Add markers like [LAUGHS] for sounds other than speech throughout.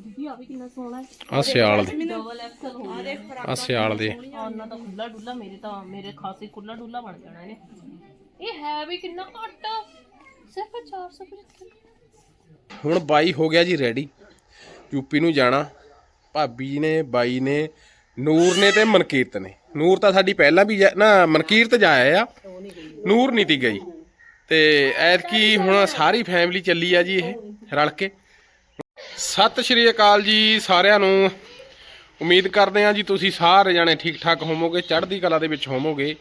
ਦੀਦੀ ਆ ਵੀ ਕਿੰਨਾ ਸੋਹਣਾ ਹੈ। ਆ ਸਿਆਲ ਦੇ। ਡਬਲ ਐਕਸਲ ਹੋ ਗਿਆ ਆ ਸਿਆਲ ਦੇ। ਉਹਨਾਂ ਤਾਂ ਖੁੱਲਾ ਡੁੱਲਾ ਮੇਰੇ ਤਾਂ ਮੇਰੇ ਖਾਸੇ ਖੁੱਲਾ ਡੁੱਲਾ ਬਣ ਜਾਣਾ ਇਹਨੇ। ਇਹ ਹੈ ਵੀ ਕਿੰਨਾ ਘੱਟ ਸਿਰਫ 475 ਹੁਣ ਬਾਈ ਹੋ ਗਿਆ ਜੀ ਰੈਡੀ ਯੂਪੀ ਨੂੰ ਜਾਣਾ। ਭਾਬੀ ਜੀ ਨੇ ਬਾਈ ਨੇ ਨੂਰ ਨੇ ਤੇ ਮਨਕੀਰਤ ਨੇ। ਨੂਰ ਤਾਂ ਸਾਡੀ ਪਹਿਲਾਂ ਵੀ ਜਾ- ਨਾ ਮਨਕੀਰਤ ਜਾਇਆ ਆ। ਨੂਰ ਨਹੀਂ ਤੀ ਗਈ। ਤੇ ਐਤਕੀ ਹੁਣ ਸਾਰੀ ਫੈਮਿਲੀ ਚੱਲੀ ਆ ਜੀ ਇਹ ਰਲ ਕੇ। ਸਤਿ ਸ਼੍ਰੀ ਅਕਾਲ ਜੀ ਸਾਰਿਆਂ ਨੂੰ। ਉਮੀਦ ਕਰਦੇ ਹਾਂ ਜੀ ਤੁਸੀਂ ਸਾਰੇ ਜਾਣੇ ਠੀਕ ਠਾਕ ਹੋਵੋਗੇ, ਚੜ੍ਹਦੀ ਕਲਾ ਦੇ ਵਿੱਚ ਹੋਵੋਗੇ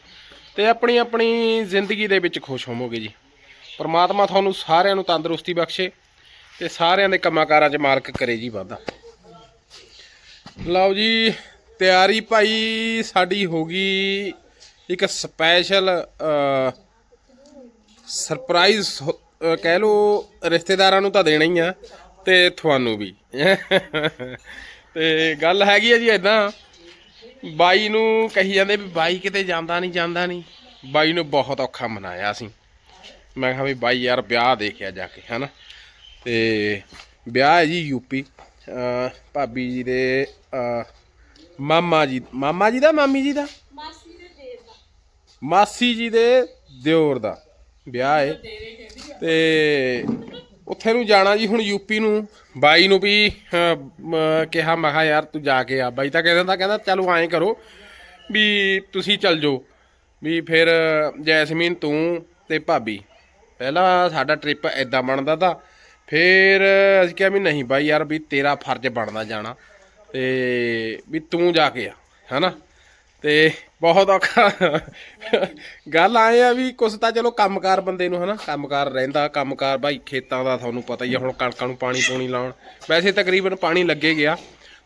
ਤੇ ਆਪਣੀ ਆਪਣੀ ਜ਼ਿੰਦਗੀ ਦੇ ਵਿੱਚ ਖੁਸ਼ ਹੋਵੋਗੇ ਜੀ। ਪਰਮਾਤਮਾ ਤੁਹਾਨੂੰ ਸਾਰਿਆਂ ਨੂੰ ਤੰਦਰੁਸਤੀ ਬਖਸ਼ੇ ਤੇ ਸਾਰਿਆਂ ਦੇ ਕੰਮਾਂ ਕਾਰਾਂ 'ਚ ਮਾਲਕ ਕਰੇ ਜੀ ਵਾਧਾ। ਲਓ ਜੀ, ਤਿਆਰੀ ਭਾਈ ਸਾਡੀ ਹੋ ਗਈ ਇੱਕ ਸਪੈਸ਼ਲ ਸਰਪ੍ਰਾਈਜ਼ ਕਹਿ ਲੋ ਰਿਸ਼ਤੇਦਾਰਾਂ ਨੂੰ ਤਾਂ ਦੇਣਾ ਹੀ ਆ। ਤੇ ਤੁਹਾਨੂੰ ਵੀ। ਤੇ ਗੱਲ ਹੈਗੀ ਆ ਜੀ ਇਦਾਂ ਬਾਈ ਨੂੰ ਕਹੀ ਜਾਂਦੇ ਵੀ ਬਾਈ ਕਿਤੇ ਜਾਂਦਾ ਨਹੀਂ ਜਾਂਦਾ ਨਹੀਂ। ਬਾਈ ਨੂੰ ਬਹੁਤ ਔਖਾ ਮਨਾਇਆ ਅਸੀਂ। ਮੈਂ ਕਿਹਾ ਵੀ ਬਾਈ ਯਾਰ ਵਿਆਹ ਦੇਖਿਆ ਜਾ ਕੇ, ਹਨਾ। ਤੇ ਵਿਆਹ ਹੈ ਜੀ ਯੂਪੀ ਅਹ ਭਾਬੀ ਜੀ ਦੇ ਮਾਮਾ ਜੀ ਮਾਮਾ ਜੀ ਦਾ, ਮਾਮੀ ਜੀ ਦਾ? ਮਾਸੀ ਜੀ ਦੇ ਦਿਓਰ ਦਾ। ਵਿਆਹ ਹੈ। ਤੇ ਉੱਥੇ ਨੂੰ ਜਾਣਾ ਜੀ ਹੁਣ ਯੂਪੀ ਨੂੰ। ਬਾਈ ਨੂੰ ਵੀ ਕਿਹਾ, ਮੈਂ ਕਿਹਾ, ਯਾਰ ਤੂੰ ਜਾ ਕੇ ਆ ਬਾਈ। ਤਾਂ ਕਹਿੰਦਾ ਕਹਿੰਦਾ, ਚਲੋ ਐਂ ਕਰੋ ਵੀ ਤੁਸੀਂ ਚੱਲ ਜਾਓ। ਵੀ ਫਿਰ ਜੈਸਮੀਨ ਤੂੰ ਤੇ ਭਾਬੀ। ਪਹਿਲਾਂ ਸਾਡਾ ਟ੍ਰਿਪ ਐਦਾਂ ਬਣਦਾ ਤਾਂ, ਫਿਰ ਅਸੀਂ ਕਿਹਾ ਵੀ ਨਹੀਂ ਬਾਈ ਯਾਰ ਵੀ ਤੇਰਾ ਫਰਜ਼ ਬਣਦਾ ਜਾਣਾ ਤੇ ਵੀ ਤੂੰ ਜਾ ਕੇ ਆ, ਹਨਾ? ਤੇ ਬਹੁਤ ਔਖਾ। ਗੱਲ ਆਏ ਆ ਵੀ ਕੁਛ ਤਾਂ ਚਲੋ ਕੰਮਕਾਰ ਬੰਦੇ ਨੂੰ ਹਨਾ ਕੰਮਕਾਰ ਰਹਿੰਦਾ ਕੰਮਕਾਰ ਭਾਈ ਖੇਤਾਂ ਦਾ ਤੁਹਾਨੂੰ ਪਤਾ ਹੀ ਆ ਹੁਣ ਕਣਕਾਂ ਨੂੰ ਪਾਣੀ ਪੂਣੀ ਲਾਉਣ। ਵੈਸੇ ਤਕਰੀਬਨ ਪਾਣੀ ਲੱਗੇ ਗਿਆ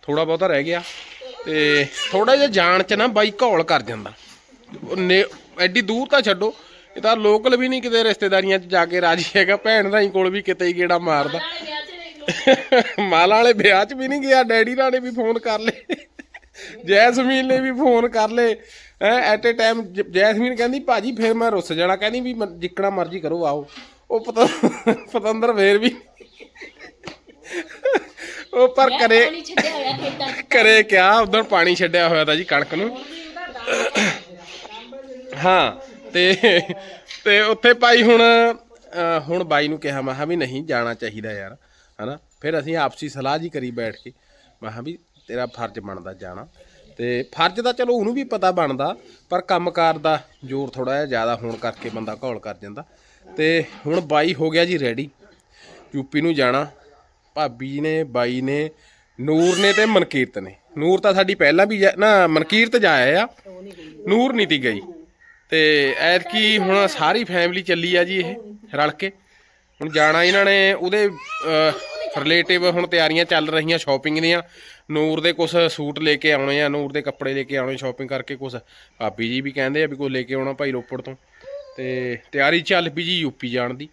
ਥੋੜਾ ਬਹੁਤਾ ਰਹਿ ਗਿਆ। ਤੇ ਥੋੜਾ ਜਿਹਾ ਜਾਣ ਚ ਨਾ ਬਾਈ ਘੌਲ ਕਰ ਜਾਂਦਾ। ਐਡੀ ਦੂਰ ਤਾਂ ਛੱਡੋ ਇਹ ਤਾਂ ਲੋਕਲ ਵੀ ਨਹੀਂ ਕਿਤੇ ਰਿਸ਼ਤੇਦਾਰੀਆਂ 'ਚ ਜਾ ਕੇ ਰਾਜੀ ਹੈਗਾ ਭੈਣ ਭਾਈ ਕੋਲ ਵੀ ਕਿਤੇ ਹੀ ਗੇੜਾ ਮਾਰਦਾ। ਮਾਲਾ ਵਾਲੇ ਵਿਆਹ 'ਚ ਵੀ ਨਹੀਂ ਗਿਆ ਡੈਡੀ ਨਾਲ ਨੇ ਵੀ ਫੋਨ ਕਰ ਲਏ। ਜੈਸਮੀਨ ਨੇ ਵੀ ਫੋਨ ਕਰ ਹੈ ਐਟ ਅ ਟਾਈਮ ਜੈਸਮੀਨ ਕਹਿੰਦੀ ਭਾਜੀ ਫਿਰ ਮੈਂ ਰੁੱਸ ਜਾਣਾ। ਕਹਿੰਦੀ ਵੀ ਜਿੱਕਣਾ ਮਰਜ਼ੀ ਕਰੋ ਆਓ। ਉਹ ਪਤਾ ਪਤੰਦਰ ਫੇਰ ਵੀ ਉਹ ਪਰ ਕਰੇ ਕਰੇ ਕਿਆ ਉਧਰ ਪਾਣੀ ਛੱਡਿਆ ਹੋਇਆ ਤਾਂ ਜੀ ਕਣਕ ਨੂੰ। ਹਾਂ ਤੇ ਤੇ ਉੱਥੇ ਭਾਈ ਹੁਣ ਹੁਣ ਬਾਈ ਨੂੰ ਕਿਹਾ ਮੈਂ ਕਿਹਾ ਵੀ ਨਹੀਂ ਜਾਣਾ ਚਾਹੀਦਾ ਯਾਰ ਹਨਾ? ਫਿਰ ਅਸੀਂ ਆਪਸੀ ਸਲਾਹ ਜੀ ਕਰੀ ਬੈਠ ਕੇ। ਮੈਂ ਕਿਹਾ ਵੀ ਤੇਰਾ ਫਰਜ਼ ਬਣਦਾ ਜਾਣਾ। ਤੇ ਫਰਜ਼ ਤਾਂ ਚਲੋ ਉਹਨੂੰ ਵੀ ਪਤਾ ਬਣਦਾ, ਪਰ ਕੰਮਕਾਰ ਦਾ ਜ਼ੋਰ ਥੋੜਾ ਜਿਹਾ ਜ਼ਿਆਦਾ ਹੋਣ ਕਰਕੇ ਬੰਦਾ ਘੋਲ ਕਰ ਜਾਂਦਾ। ਤੇ ਹੁਣ ਬਾਈ ਹੋ ਗਿਆ ਜੀ ਰੈਡੀ ਯੂਪੀ ਨੂੰ ਜਾਣਾ। ਭਾਬੀ ਨੇ, ਬਾਈ ਨੇ, ਨੂਰ ਨੇ ਤੇ ਮਨਕੀਰਤ ਨੇ। ਨੂਰ ਤਾਂ ਸਾਡੀ ਪਹਿਲਾਂ ਵੀ ਜਾ- ਨਾ, ਮਨਕੀਰਤ ਜਾਇਆ ਆ। ਨੂਰ ਨਹੀਂ ਤੀ ਗਈ। ਤੇ ਐਤਕੀ ਹੁਣ ਸਾਰੀ ਫੈਮਿਲੀ ਚੱਲੀ ਆ ਜੀ ਇਹ ਰਲ ਕੇ। ਹੁਣ ਜਾਣਾ ਇਹਨਾਂ ਨੇ, ਉਹਦੇ ਰਿਲੇਟਿਵ ਹੁਣ ਤਿਆਰੀਆਂ ਚੱਲ ਰਹੀਆਂ ਸ਼ਾਪਿੰਗ ਦੀਆਂ। ਨੂਰ ਦੇ ਕੁਝ ਸੂਟ ਲੈ ਕੇ ਆਉਣੇ ਆ, ਨੂਰ ਦੇ ਕੱਪੜੇ ਲੈ ਕੇ ਆਉਣੇ ਸ਼ਾਪਿੰਗ ਕਰਕੇ ਕੁਝ ਭਾਬੀ ਜੀ ਵੀ ਕਹਿੰਦੇ ਆ ਵੀ ਕੋਈ ਲੈ ਕੇ ਆਉਣਾ ਭਾਈ ਰੋਪੜ ਤੋਂ। ਤੇ ਤਿਆਰੀ ਚੱਲ ਪਈ ਜੀ ਯੂਪੀ ਜਾਣ ਦੀ।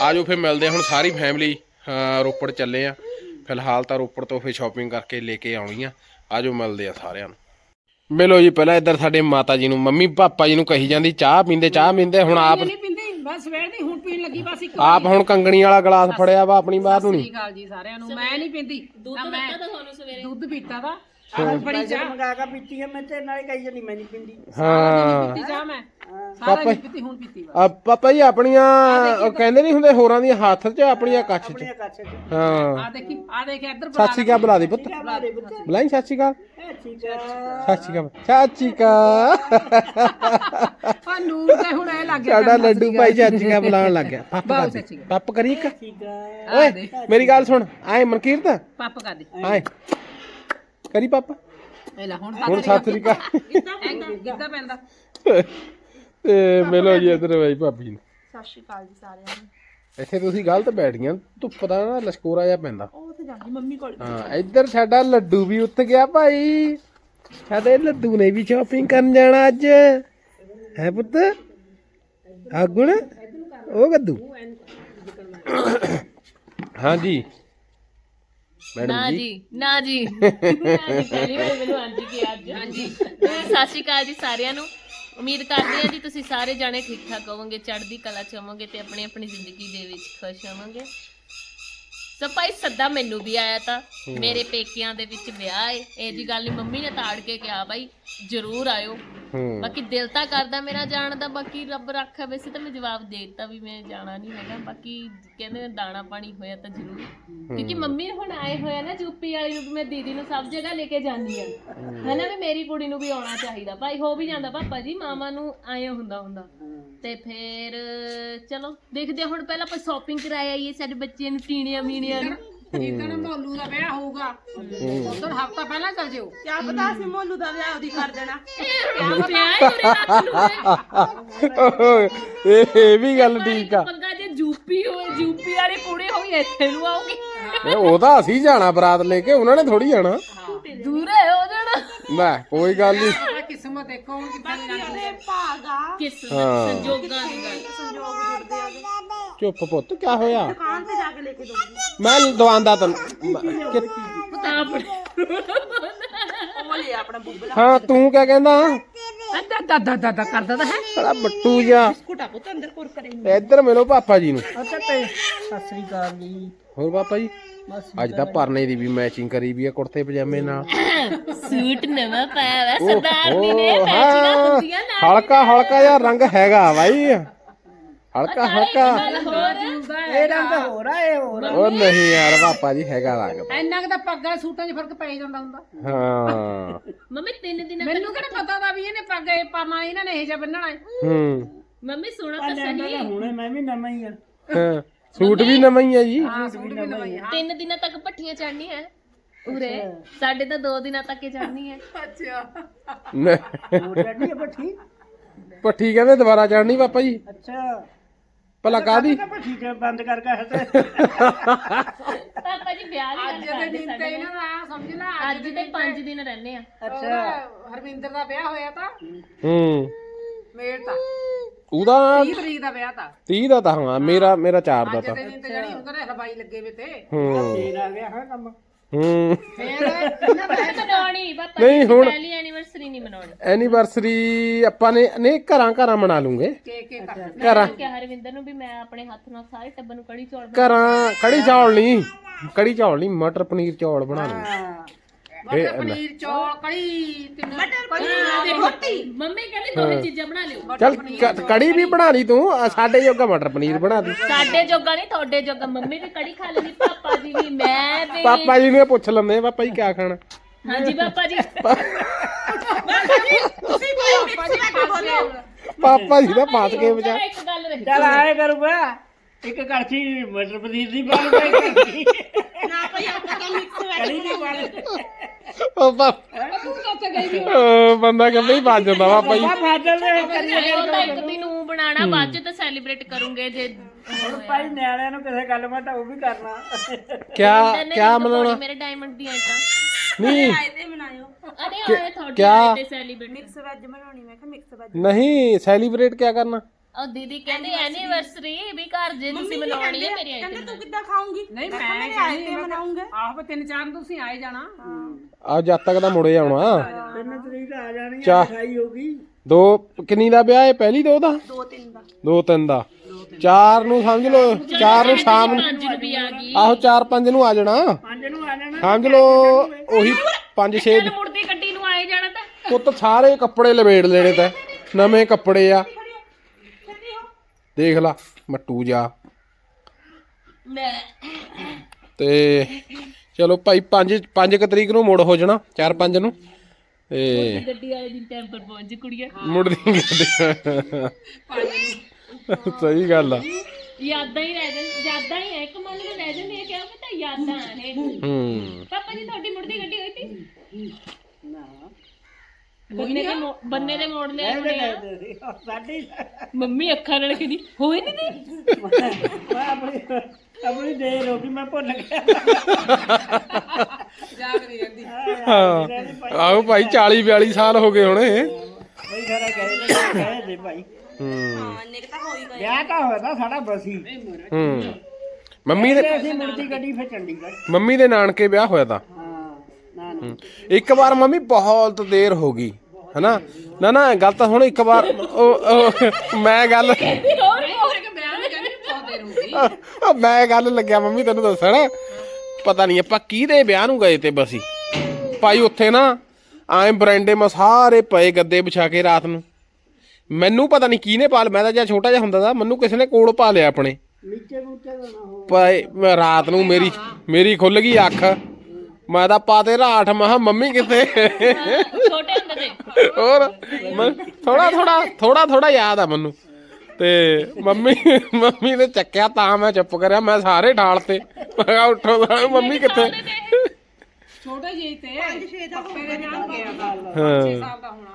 ਆਜੋ ਫਿਰ ਮਿਲਦੇ ਆ ਹੁਣ ਸਾਰੀ ਫੈਮਿਲੀ ਰੋਪੜ ਚੱਲੇ ਆ। ਫਿਲਹਾਲ ਤਾਂ ਰੋਪੜ ਤੋਂ ਫਿਰ ਸ਼ਾਪਿੰਗ ਕਰਕੇ ਲੈ ਕੇ ਆਉਣੀ ਆ। ਆਜੋ ਮਿਲਦੇ ਆ ਸਾਰਿਆਂ ਨੂੰ। ਮਿਲੋ ਜੀ, ਪਹਿਲਾਂ ਇੱਧਰ ਸਾਡੇ ਮਾਤਾ ਜੀ ਨੂੰ, ਮੰਮੀ ਪਾਪਾ ਜੀ ਨੂੰ ਕਹੀ ਜਾਂਦੀ, ਚਾਹ ਪੀਂਦੇ ਚਾਹ ਪੀਂਦੇ, ਹੁਣ ਆਪ ਬਸ ਸਵੇਰ ਦੀ ਹੁਣ ਪੀਣ ਲੱਗੀ ਬਸ ਇੱਕ ਆਪ ਹੁਣ ਕੰਗਣੀ ਵਾਲਾ ਗਲਾਸ ਫੜਿਆ ਵਾ ਆਪਣੀ ਬਾਹਰ ਨੂੰ ਨਹੀਂ ਸ੍ਰੀ ਅਕਾਲ ਜੀ ਸਾਰਿਆਂ ਨੂੰ। ਮੈਂ ਨਹੀਂ ਪਿੰਦੀ। ਦੁੱਧ ਦਿੱਤਾ ਤਾਂ ਤੁਹਾਨੂੰ ਸਵੇਰੇ। ਦੁੱਧ ਪੀਤਾ ਵਾ। ਆਹ ਬੜੀ ਚਾਹ। ਮੰਗਾ ਕੇ ਪੀਤੀ ਹੈ ਮੈਂ ਤੇ ਨਾਲੇ ਕਹੀ ਜਾਂਦੀ ਮੈਂ ਨਹੀਂ ਪੀਂਦੀ। ਹਾਂ ਪੀਤੀ ਚਾਹ ਮੈਂ। ਸਾਰਾ ਨਹੀਂ ਪੀਤੀ ਹੁਣ ਪੀਤੀ ਵਾ ਆ ਪਾਪਾ ਜੀ ਆਪਣੀਆਂ ਉਹ ਕਹਿੰਦੇ ਨਹੀਂ ਹੁੰਦੇ ਹੋਰਾਂ ਦੀਆਂ ਹੱਥ 'ਚ ਆਪਣੀਆਂ ਕੱਛ 'ਚ। ਇਹ ਕੱਛ ਚ। ਹਾਂ। ਆ ਦੇਖੀ ਆ ਦੇਖ ਇੱਧਰ ਸਤਿ ਸ਼੍ਰੀ ਅਕਾਲ ਬੁਲਾ ਦੇ ਪੁੱਤ। ਬੱਚੇ ਬੁਲਾਈ ਸਤਿ ਸ਼੍ਰੀ ਅਕਾਲ ਇਹ ਠੀਕ ਹੈ ਸਤਿ ਸ਼੍ਰੀ ਅਕਾਲ ਸਤਿ ਸ਼੍ਰੀ ਅਕਾਲ ਆ ਨੂਰ ਤੇ ਹੁਣ ਇਹ ਲੱਗ ਗਿਆ ਸਾਡਾ ਲੱਡੂ ਭਾਈ ਅਕਾਲ ਬੁਲਾਉਣ ਲੱਗ ਗਿਆ। ਪੱਪ ਕਰ ਪੱਪ ਇੱਕ? ਠੀਕ ਓਏ ਮੇਰੀ ਗੱਲ ਸੁਣ। ਆਏ ਮਨਕੀਰਤ। ਪੱਪ ਕਰ ਦੇ। ਆਏ। ਕਰੀ ਪੱਪ। ਇਹ ਲੈ ਹੁਣ ਹੁਣ ਸਤਿ ਸ਼੍ਰੀ ਅਕਾਲ ਕਿੱਦਾਂ ਪੈਂਦਾ। ਤੇ ਮਿਲੋ ਜੀ ਇਧਰ ਬਾਈ ਭਾਬੀ ਨੂੰ। ਸਤਿ ਸ਼੍ਰੀ ਅਕਾਲ ਜੀ ਸਾਰਿਆਂ ਨੂੰ। ਇੱਥੇ ਤੁਸੀਂ ਗਲਤ ਬੈਠ ਗਈਆਂ ਧੁੱਪ ਦਾ ਨਾ ਲਸ਼ਕੋਰਾ ਜਿਹਾ ਪੈਂਦਾ। ਉਹ ਤੇ ਜਾਂਦੀ ਮੰਮੀ ਕੋਲ। ਹਾਂ ਇੱਧਰ ਸਾਡਾ ਲੱਡੂ ਵੀ ਉੱਤ ਗਿਆ ਭਾਈ। ਸਾਡੇ ਲੱਡੂ ਨੇ ਵੀ ਸ਼ਾਪਿੰਗ ਕਰਨ ਜਾਣਾ ਅੱਜ। ਹੈ ਪੁੱਤ? ਆਗੁਣ? ਉਹ ਗੱਦੂ? ਮੈਡਮ ਨਾ ਜੀ। ਜੀ ਨਾ ਜੀ। [LAUGHS] ਪਹਿਲੀ ਵਾਰ ਮੈਨੂੰ ਆਂਟੀ ਕੀ ਅੱਜ। ਹਾਂਜੀ। ਸਤਿ ਸ਼੍ਰੀ ਅਕਾਲ ਜੀ ਸਾਰਿਆਂ ਨੂੰ। ਉਮੀਦ ਕਰਦੇ ਹਾਂ ਜੀ ਤੁਸੀਂ ਸਾਰੇ ਜਾਣੇ ਠੀਕ ਠਾਕ ਹੋਵੋਗੇ, ਚੜ੍ਹਦੀ ਕਲਾ ਚ ਹੋਵੋਗੇ ਤੇ ਆਪਣੀ ਆਪਣੀ ਜ਼ਿੰਦਗੀ ਦੇ ਵਿੱਚ ਖੁਸ਼ ਹੋਵੋਗੇ। ਸੋ ਭਾਈ ਸੱਦਾ ਮੈਨੂੰ ਵੀ ਆਇਆ ਤਾਂ। ਮੇਰੇ ਪੇਕਿਆਂ ਦੇ ਵਿੱਚ ਵਿਆਹ ਏ। ਇਹ ਜੀ ਗੱਲ ਨਹੀਂ ਮੰਮੀ ਨੇ ਤਾੜ ਕੇ ਕਿਹਾ ਭਾਈ ਜ਼ਰੂਰ ਆਇਓ। ਬਾਕੀ ਦਿਲ ਤਾਂ ਕਰਦਾ ਮੇਰਾ ਜਾਣ ਦਾ ਬਾਕੀ ਰੱਬ ਰੱਖਾ ਵੈਸੇ ਤਾਂ ਮੈਂ ਜਵਾਬ ਦੇ ਦਿੱਤਾ ਵੀ ਮੈਂ ਜਾਣਾ ਨਹੀਂ ਹੈਗਾ। ਬਾਕੀ ਕਹਿੰਦੇ ਦਾਣਾ ਪਾਣੀ ਹੋਇਆ ਤਾਂ ਜ਼ਰੂਰ। ਕਿਉਂਕਿ ਮੰਮੀ ਹੁਣ ਆਏ ਹੋਇਆ ਨਾ ਯੂਪੀ ਵਾਲੀ ਨੂੰ ਮੈਂ ਦੀਦੀ ਨੂੰ ਸਭ ਜਗ੍ਹਾ ਲੈ ਕੇ ਜਾਂਦੀ ਆ। ਹਨਾ ਵੀ ਮੇਰੀ ਕੁੜੀ ਨੂੰ ਵੀ ਆਉਣਾ ਚਾਹੀਦਾ। ਭਾਈ ਹੋ ਵੀ ਜਾਂਦਾ ਪਾਪਾ ਜੀ ਮਾਮਾ ਨੂੰ ਆਏ ਹੁੰਦਾ ਹੁੰਦਾ। ਤੇ ਫਿਰ ਚਲੋ ਦੇਖਦੇ ਹੁਣ ਪਹਿਲਾਂ ਆਪਾਂ ਸ਼ਾਪਿੰਗ ਕਰਾਇਆ ਆਈਏ ਸਾਡੇ ਬੱਚਿਆਂ ਨੂੰ ਟੀਣੀਆਂ ਮੀਣੀਆਂ ਨੂੰ ਜਿੱਦਣ ਮੋਲੂ ਦਾ ਵਿਆਹ ਹੋਊਗਾ ਉਦੋਂ ਹਫਤਾ ਪਹਿਲਾਂ ਚੱਲ ਜਿਓ। ਕਿਆ ਪਤਾ ਸੀ ਮੋਲੂ ਦਾ ਵਿਆਹ ਉਹਦੀ ਕਰ ਦੇਣਾ। ਇਹ ਪਿਆ ਹੀ ਉਰੇ ਰੱਖ ਲੂਗੇ। ਇਹ ਇਹ ਵੀ ਗੱਲ ਠੀਕ ਆ। ਪੰਗਾ ਜੇ ਯੂਪੀ ਹੋਏ ਯੂਪੀ ਵਾਲੀ ਕੁੜੀ ਹੋਈ ਇੱਥੇ ਨੂੰ ਆਉਗੀ ਇਹ ਉਹਦਾ ਅਸੀਂ ਜਾਣਾ ਬਰਾਤ ਲੈ ਕੇ ਉਹਨਾਂ ਨੇ ਥੋੜੀ ਜਾਣਾ। ਦੂਰ ਹੈ ਹੋ ਜਾਣਾ। ਲੈ ਕੋਈ ਗੱਲ ਨਹੀਂ ਕਿਸਮਤ ਦੇਖੋ ਹੁਣ ਕਿੱਦਾਂ ਦੀ ਲੱਗਦੀ ਹੈ। ਉਹਦੇ ਭਾਗਾ ਕਿਸ ਹਾਂ। ਸੰਜੋਗਾਂ ਦੀ ਗੱਲ। ਸੰਜੋਗ ਜੁੜਦੇ ਆਗੇ ਚੁੱਪ ਪੁੱਤ ਕੀ ਹੋਇਆ? ਦੁਕਾਨ ਤੇ ਜਾ ਕੇ ਲੈ ਕੇ ਦਊਂਗੀ ਮੈਂ ਦਵਾਂਦਾ ਤੈਨੂੰ ਕਿ- ਪਤਾ ਆਪਣੇ ਉਹ ਲੈ ਆਪਣਾ ਬੁੱਬਲਾ। ਹਾਂ ਤੂੰ ਕਿਆ ਕਹਿੰਦਾ? ਅੱਦਾ ਦਾ ਦਾ ਦਾ ਦਾ ਕਰਦਾ ਤਾਂ ਹੈ। ਸਾਲਾ ਬੱਟੂ ਜਾ ਕੁਟਾ ਪੁੱਤ ਅੰਦਰ ਕੁਰ ਕਰੇ ਇੱਧਰ ਮਿਲੋ ਪਾਪਾ ਜੀ ਨੂੰ। ਅੱਛਾ ਤੇ ਸਤਿ ਸ੍ਰੀ ਅਕਾਲ ਜੀ। ਹੋਰ ਪਾਪਾ ਜੀ? ਅੱਜ ਤਾਂ ਪਰਨੇ ਦੀ ਵੀ ਮੈਚਿੰਗ ਕਰੀ ਵੀ ਆ ਕੁੜਤੇ ਪਜਾਮੇ ਨਾਲ। ਸੂਟ ਨਵਾਂ ਪਾਇਆ ਵਾ ਸਰਦਾਰਨੀ ਨੇ ਮੈਚਿੰਗਾਂ। ਹੁੰਦੀਆਂ ਨਾਲ ਹਲਕਾ ਹਲਕਾ ਜਿਹਾ ਰੰਗ ਹੈਗਾ ਬਾਈ। ਹਲਕਾ ਹਲਕਾ। ਇਹ ਰੰਗ ਹੋਰ ਆ ਇਹ ਹੋਰ ਆ। ਉਹ ਨਹੀਂ ਯਾਰ ਪਾਪਾ ਜੀ ਹੈਗਾ ਰੰਗ ਇੰਨਾ ਕੁ ਤਾਂ ਪੱਗਾਂ ਸੂਟਾਂ 'ਚ ਫ਼ਰਕ ਪੈ ਜਾਂਦਾ ਹੁੰਦਾ। ਹਾਂ। ਮੰਮੀ ਤਿੰਨ ਦਿਨਾਂ ਮੈਨੂੰ ਕਿਹੜਾ ਪਤਾ ਦਾ ਵੀ ਇਹਨੇ ਪੱਗ ਇਹ ਪਾਣਾ ਇਹਨਾਂ ਨੇ ਇਹ ਜਿਹਾ ਬੰਨਣਾ ਹੈ। ਹੂੰ। ਮੰਮੀ ਸੁਣੋ ਤਾਂ ਸਹੀ ਹੁਣੇ ਮੈਂ ਵੀ ਨਵਾਂ ਹੀ ਆ। ਹਾਂ ਸੂਟ ਵੀ ਨਵਾਂ ਹੀ ਆ ਜੀ। ਹਾਂ ਸੂਟ ਵੀ ਨਵਾਂ ਹੀ ਆ ਤਿੰਨ ਦਿਨਾਂ ਤੱਕ ਪੱਠੀਆਂ ਚੜਨੀਆਂ ਉਰੇ ਸਾਡੇ ਤਾਂ ਦੋ ਦਿਨਾਂ ਤੱਕ ਹੀ ਚੜਨੀ ਹੈ। ਨ- ਹੋਰ ਚੜਨੀ ਆ ਭੱਠੀ? ਭੱਠੀ ਕਹਿੰਦੇ ਦੁਬਾਰਾ ਚੜਨੀ ਪਾਪਾ ਜੀ। ਅੱਛਾ। ਭਲਾ ਕਾਦੀ ਤਾਂ ਭੱਠੀ ਚ ਬੰਦ ਕਰ ਕੇ ਹਟੇ ਪਾਪਾ ਜੀ ਵਿਆਹ ਅੱਜ ਨਹੀਂ ਦੇ ਕਰਦੇ ਦਿਨ ਤੇ ਸਾਡੇ ਇਹਨਾਂ ਦਾ ਸਮਝ ਲਾ ਅੱਜ ਦੇ 5 ਦਿਨ ਰਹਿੰਦੇ ਆ। ਉਹਦਾ ਹਰਵਿੰਦਰ ਦਾ ਵਿਆਹ ਹੋਇਆ ਤਾਂ। ਹੂੰ। ਮੇਲ ਤਾਂ। ਉਹਦਾ 30 ਤਰੀਕ ਦਾ ਵਿਆਹ ਤਾਂ। 30 ਦਾ ਤਾਂ ਹਾਂ ਮੇਰਾ ਮੇਰਾ 4 ਦਾ ਅੱਜ ਤਾਂ। ਦੇ ਦਿਨ ਤੇ ਜਿਹੜੀ ਉਹਨਾਂ ਦੇ ਹਲਵਾਈ ਲੱਗੇ ਵੇ ਤੇ। ਹੂੰ। ਫੇਰ ਆ ਗਿਆ ਹਾਂ ਕੰਮ। ਹੂੰ। ਮਨਾਉਣੀ ਪਾਪਾ ਨਹੀਂ, ਜੀ ਹੁਣ- ਪਹਿਲੀ ਐਨੀਵਰਸਰੀ ਨਹੀਂ ਮਨਾਉਣੀ। ਐਨੀਵਰਸਰੀ ਆਪਾਂ ਨੇ ਨਹੀਂ ਘਰਾਂ ਘਰਾਂ ਮਨਾ ਲੂੰਗੇ। ਕੇ ਕੇ ਕਰ ਘਰਾਂ। ਕਿ ਹਰਵਿੰਦਰ ਨੂੰ ਵੀ ਮੈਂ ਆਪਣੇ ਹੱਥ ਨਾਲ ਸਾਰੇ ਟੱਬਰ ਨੂੰ ਕੜੀ ਚੌਲ ਬਣਾ ਘਰਾਂ ਕੜੀ ਚੌਲ ਨਹੀਂ ਕੜੀ ਚੌਲ ਨਹੀਂ ਮਟਰ ਪਨੀਰ ਚੌਲ ਬਣਾ ਲੂੰਗੇ। ਹਾਂ। ਮਟਰ ਪਨੀਰ ਚੌਲ ਕੜੀ ਤਿੰਨ ਕੜੀ ਰੋਟੀ। ਮੰਮੀ ਕਹਿੰਦੀ ਦੋਵੇਂ ਚੀਜ਼ਾਂ ਬਣਾ ਲਿਓ। ਚੱਲ ਕ- ਕੜੀ ਵੀ ਬਣਾ ਲਈ ਤੂੰ ਆ ਸਾਡੇ ਜੋਗਾ ਮਟਰ ਪਨੀਰ ਬਣਾ ਦੀ। ਸਾਡੇ ਜੋਗਾ ਨਹੀਂ ਤੁਹਾਡੇ ਜੋਗਾ। ਮੰਮੀ ਵੀ ਕੜੀ ਖਾ ਲੈਂਦੀ ਪਾਪਾ ਜੀ ਵੀ ਮੈਂ ਵੀ। ਪਾਪਾ ਜੀ ਨੂੰ ਇਹ ਪੁੱਛ ਲੈਂਦੇ ਆ, ਪਾਪਾ ਜੀ ਕਿਆ ਖਾਣਾ? ਹਾਂਜੀ ਪਾਪਾ ਜੀ। ਤੁਸੀਂ ਕੋਈ ਮਿਕਸ ਬੋਲੋ। ਪਾਪਾ ਜੀ ਦਾ ਫਸ ਗਏ ਵਿਚਾਰ ਚਲੋ ਇੱਕ ਗੱਲ ਰਹੀ ਚੱਲ ਆਏ ਕਰੂਗਾ। ਇੱਕ ਕੜਛੀ ਮਟਰ ਪਨੀਰ ਦੀ ਲੂਗਾ ਇੱਕ ਕੜਛੀ ਨਾ ਭਈ ਆਪਾਂ ਤਾਂ ਮਿਕਸ ਕੜੀ ਦੀ ਪਾ ਲੂਗਾ ਉਹ ਗਈ ਸੀ ਉਹ ਬੰਦਾ ਕਹਿੰਦਾ ਹੀ ਫਸ ਜਾਂਦਾ ਪਾਪਾ ਜੀ ਆ ਫਾਦਲ ਦੇ ਕਰੀਏ ਉਹ ਤਾਂ ਇੱਕ ਦਿਨ ਉਹ ਬਣਾਣਾ ਬਾਅਦ ਚ ਤਾਂ ਸੈਲੀਬ੍ਰੇਟ ਕਰੂੰਗੇ ਜੇ ਹੁਣ ਭਾਈ ਨਿਆਣਿਆਂ ਨੂੰ ਕਿਸੇ ਗੱਲ ਮੈਂ ਤਾਂ ਉਹ ਵੀ ਕਰਨਾ। ਕਿਆ ਕਿਆ ਮਨਾਉਣਾ ਮੇਰੇ ਡਾਇਮੰਡ ਦੀਆਂ ਇਦਾਂ ਨਹੀਂ। ਆਏ ਤੇ ਬਣਾਇਓ। ਅਰੇ ਆਏ ਤੁਹਾਡੇ ਕਿਆ? ਤੇ ਸੈਲੀਬ੍ਰੇਟ ਮਿਕਸ ਵੈਜ ਬਣਾਉਣੀ ਮੈਂ ਕਿਹਾ ਮਿਕਸ ਵੈਜ ਨਹੀਂ ਸੈਲੀਬ੍ਰੇਟ ਕਿਆ ਕਰਨਾ? ਉਹ ਦੀਦੀ ਕਹਿੰਦੀ ਐਨੀਵਰਸਰੀ ਵੀ ਘਰ ਜੇ ਤੁਸੀਂ ਮਨਾਉਣੀ ਹੈ ਮੇਰੀ ਆਈ ਕਹਿੰਦੇ ਤੂੰ ਕਿੱਦਾਂ ਖਾਉਂਗੀ ਨਹੀਂ ਮੈਂ ਮੈਂ ਆਏ ਤੇ ਮਨਾਉਂਗੇ ਆਹੋ ਤਿੰਨ ਚਾਰ ਤੁਸੀਂ ਆਏ ਜਾਣਾ। ਆ ਜਦ ਤੱਕ ਤਾਂ ਮੁੜੇ ਆਉਣਾ। ਤਿੰਨ ਤਰੀਕ ਆ ਜਾਣੀ। ਆ ਖਾਈ ਹੋਗੀ ਦੋ ਕਿੰਨੀ ਦਾ ਵਿਆਹ ਹੈ ਪਹਿਲੀ ਦੋ ਦਾ? ਦੋ ਤਿੰਨ ਦਾ। ਦੋ ਤਿੰਨ ਦਾ। ਚਾਰ ਨੂੰ ਸਮਝ ਲਓ ਚਾਰ ਨੂੰ ਸ਼ਾਮ ਨੂੰ। ਪੰਜ ਆ ਗਈ। ਆਹੋ ਚਾਰ ਪੰਜ ਨੂੰ ਆ ਜਾਣਾ। ਪੰਜ ਨੂੰ ਆ ਜਾਣਾ। ਸਮਝ ਲਓ ਉਹੀ ਪੰਜ ਛੇ ਮੁੜਦੀ ਗੱਡੀ ਨੂੰ ਆਏ ਜਾਣਾ ਤਾਂ। ਪੁੱਤ ਸਾਰੇ ਕੱਪੜੇ ਲਵੇੜ ਲੈਣੇ ਤਾਂ। ਨਵੇਂ ਕੱਪੜੇ ਆ। ਦੇਖ ਲਾ ਮੱਟੂ ਜਾ। ਮੈਂ। ਤੇ ਚਲੋ ਭਾਈ 5 5 ਤਰੀਕ ਨੂੰ ਮੁੜ ਹੋ ਜਾਣਾ 4 5 ਨੂੰ। ਤੇ ਗੱਡੀ ਵਾਲੇ ਦਿਨ ਟਾਈਮ ਪਰ ਪਹੁੰਚ ਕੁੜੀਆਂ। ਮੁੜਦੀ ਗੱਡੀ। ਸਹੀ ਗੱਲ ਆ। ਯਾਦਾਂ ਹੀ ਰਹਿ ਜਾਣ ਯਾਦਾਂ ਹੀ ਹੈ ਇੱਕ ਮਨ ਨੂੰ ਰਹਿ ਜਾਂਦੀ ਹੈ ਕਿਆ ਪਤਾ ਯਾਦਾਂ ਨੇ ਹੂੰ। ਪਾਪਾ ਜੀ ਤੁਹਾਡੀ ਮੁੜਦੀ ਗੱਡੀ ਹੋਈ ਸੀ? ਬੰਨੇ ਦੇ ਮੋ- ਬੰਨੇ ਦੇ ਮੋੜ ਲਿਆ ਹੋਣੇ ਆ। ਸਾਡੀ ਮੰਮੀ ਅੱਖਾਂ ਨਾਲ ਕਹਿੰਦੀ ਹੋਏ ਨਹੀਂ ਦੀ ਮੈਂ ਆਪਣੀ ਆਪਣੀ ਦੇਰ ਹੋ ਗਈ ਮੈਂ ਭੁੱਲ ਗਿਆ। ਜਾਗ ਨਹੀਂ ਰਹਿੰਦੀ ਹਾਂ ਆਹੋ ਭਾਈ 40 42 ਸਾਲ ਹੋ ਗਏ ਹੁਣੇ। ਬਈ ਸਾਰਾ ਗਏ ਦੇ ਭਾਈ। ਹੂੰ। ਵਿਆਹ ਤਾਂ ਹੋਇਆ ਤਾਂ ਸਾਡਾ ਬਸੀ। ਹੂੰ। ਮੰਮੀ ਦੇ ਤੇ ਅਸੀਂ ਮੁੜਦੀ ਗੱਡੀ ਫਿਰ ਚੰਡੀਗੜ੍ਹ। ਮੰਮੀ ਦੇ ਨਾਨਕੇ ਵਿਆਹ ਹੋਇਆ ਤਾਂ। ਹਾਂ ਨਾ ਨਾ ਹੂੰ। ਇੱਕ ਵਾਰ ਮੰਮੀ ਬਹੁਤ ਦੇਰ ਹੋ ਗਈ। ਹਨਾ? ਨਾ ਨਾ ਗੱਲ ਤਾਂ ਹੁਣ ਇੱਕ ਵਾਰ ਉਹ ਉਹ- ਮੈਂ ਗੱਲ ਹੋਰ ਹੋਰ ਕਿ ਬਿਆਨ ਕਹਿੰਦੀ ਬਹੁਤ ਦੇਰ ਹੋ ਗਈ ਉਹ ਮੈਂ ਗੱਲ ਲੱਗਿਆ ਮੰਮੀ ਤੈਨੂੰ ਦੱਸਣ। ਪਤਾ ਨਹੀਂ ਆਪਾਂ ਕਿਹਦੇ ਵਿਆਹ ਨੂੰ ਗਏ ਤੇ ਬਸੀ। ਭਾਈ ਉੱਥੇ ਨਾ ਐਂ ਬਰਾਂਡੇ ਮਾ ਸਾਰੇ ਪਏ ਗੱਦੇ ਵਿਛਾ ਕੇ ਰਾਤ ਨੂੰ। ਮੈਨੂੰ ਪਤਾ ਨਹੀਂ ਕਿਹਨੇ ਪਾ ਲਿਆ ਮੈਂ ਤਾਂ ਜਾਂ ਛੋਟਾ ਜਿਹਾ ਹੁੰਦਾ ਦਾ ਮੈਨੂੰ ਕਿਸੇ ਨੇ ਕੋਲ ਪਾ ਲਿਆ ਆਪਣੇ। ਨੀਚੇ ਬੂਟੇ ਦਾ ਨਾ ਹੋ ਭਾਈ ਮੈਂ ਰਾਤ ਨੂੰ ਮੇਰੀ ਮੇਰੀ ਖੁੱਲ ਗਈ ਅੱਖ। ਮੈਂ ਤਾਂ ਪਾਤੇ ਰਾਠ ਮਹਾ ਮੰਮੀ ਕਿੱਥੇ? ਛੋਟੇ ਹੁੰਦੇ ਤੇ। ਹੋਰ ਥੋੜਾ ਥੋੜਾ ਥੋੜਾ ਥੋੜਾ ਯਾਦ ਆ ਮੈਨੂੰ। ਤੇ ਮੰਮੀ ਮੰਮੀ ਨੇ ਚੱਕਿਆ ਤਾਂ ਮੈਂ ਚੁੱਪ ਕਰਿਆ ਮੈਂ ਸਾਰੇ ਢਾਲ ਤੇ। ਮੈਂ ਕਿਹਾ ਉੱਠੋ ਤਾਂ ਮੰਮੀ ਕਿੱਥੇ? ਛੋਟੇ ਜਿਹੇ ਤੇ। 6 ਦਾ ਹੋ ਗਿਆ ਹਾਂ ਸਾਲ ਦਾ ਹੋਣਾ।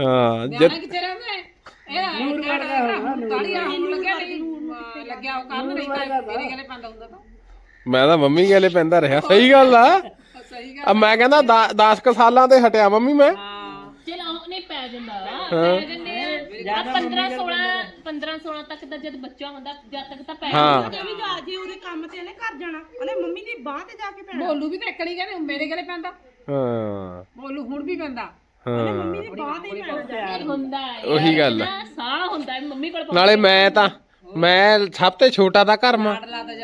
ਹਾਂ ਨਿਆਣਾ ਜਦ ਕਿੱਥੇ ਰਹਿੰਦੇ ਇਹ ਨੂਰ ਵਰਗਾ ਤਾਲੀਆਂ ਹੁਣ ਲੱਗਿਆ ਨਹੀਂ। ਅਹ ਲੱਗਿਆ ਉਹ ਕੰਮ ਨਹੀਂ ਤਾਂ ਮੇਰੇ ਗਲੇ ਪੈਂਦਾ ਹੁੰਦਾ ਤਾਂ। ਮੈਂ ਤਾਂ ਮੰਮੀ ਗੇਲੇ ਪੈਂਦਾ ਰਿਹਾ। ਸਹੀ ਗੱਲ ਆ। ਸਹੀ ਆ ਮੈਂ ਕਹਿੰਦਾ 10 ਕ ਸਾਲਾਂ ਤੇ ਹਟਿਆ ਮੰਮੀ ਮੈਂ। ਚਲੋ ਨਹੀਂ ਪੈ ਜਾਂਦਾ। ਪੈ ਜਾਂਦੇ ਆ। 15 16 15 16 ਤੱਕ ਤਾਂ ਜਦ ਬੱਚਾ ਹੁੰਦਾ ਜਦ ਤੱਕ ਤਾਂ ਪੈ ਹਾਂ। ਇਹ ਵੀ ਜਾ ਜੇ ਉਹਦੇ ਕੰਮ ਤੇ ਇਹਨੇ ਘਰ ਜਾਣਾ ਉਹਨੇ ਮੰਮੀ ਦੀ ਬਾਹ ਤੇ ਜਾ ਕੇ ਪੈਣਾ। ਬੋਲੂ ਵੀ ਤਾਂ ਇਕੜੀ ਕਹਿੰਦੇ ਮੇਰੇ ਗਲੇ ਪੈਂਦਾ। ਹਾਂ। ਬੋਲੂ ਹੁਣ ਵੀ ਪੈਂਦਾ। ਹਾਂ। ਮੰਮੀ ਦੀ ਬਾਹ ਤੇ ਹੀ ਪੈਣਾ। ਹੁੰਦਾ ਹੈ। ਉਹੀ ਗੱਲ ਆ ਸਾਹ ਹੁੰਦਾ ਮੰਮੀ ਕੋਲ ਨਾਲੇ ਮੈਂ ਤਾਂ ਮੈਂ ਸਭ ਤੋਂ ਛੋਟਾ ਦਾ ਘਰ ਮਾਂ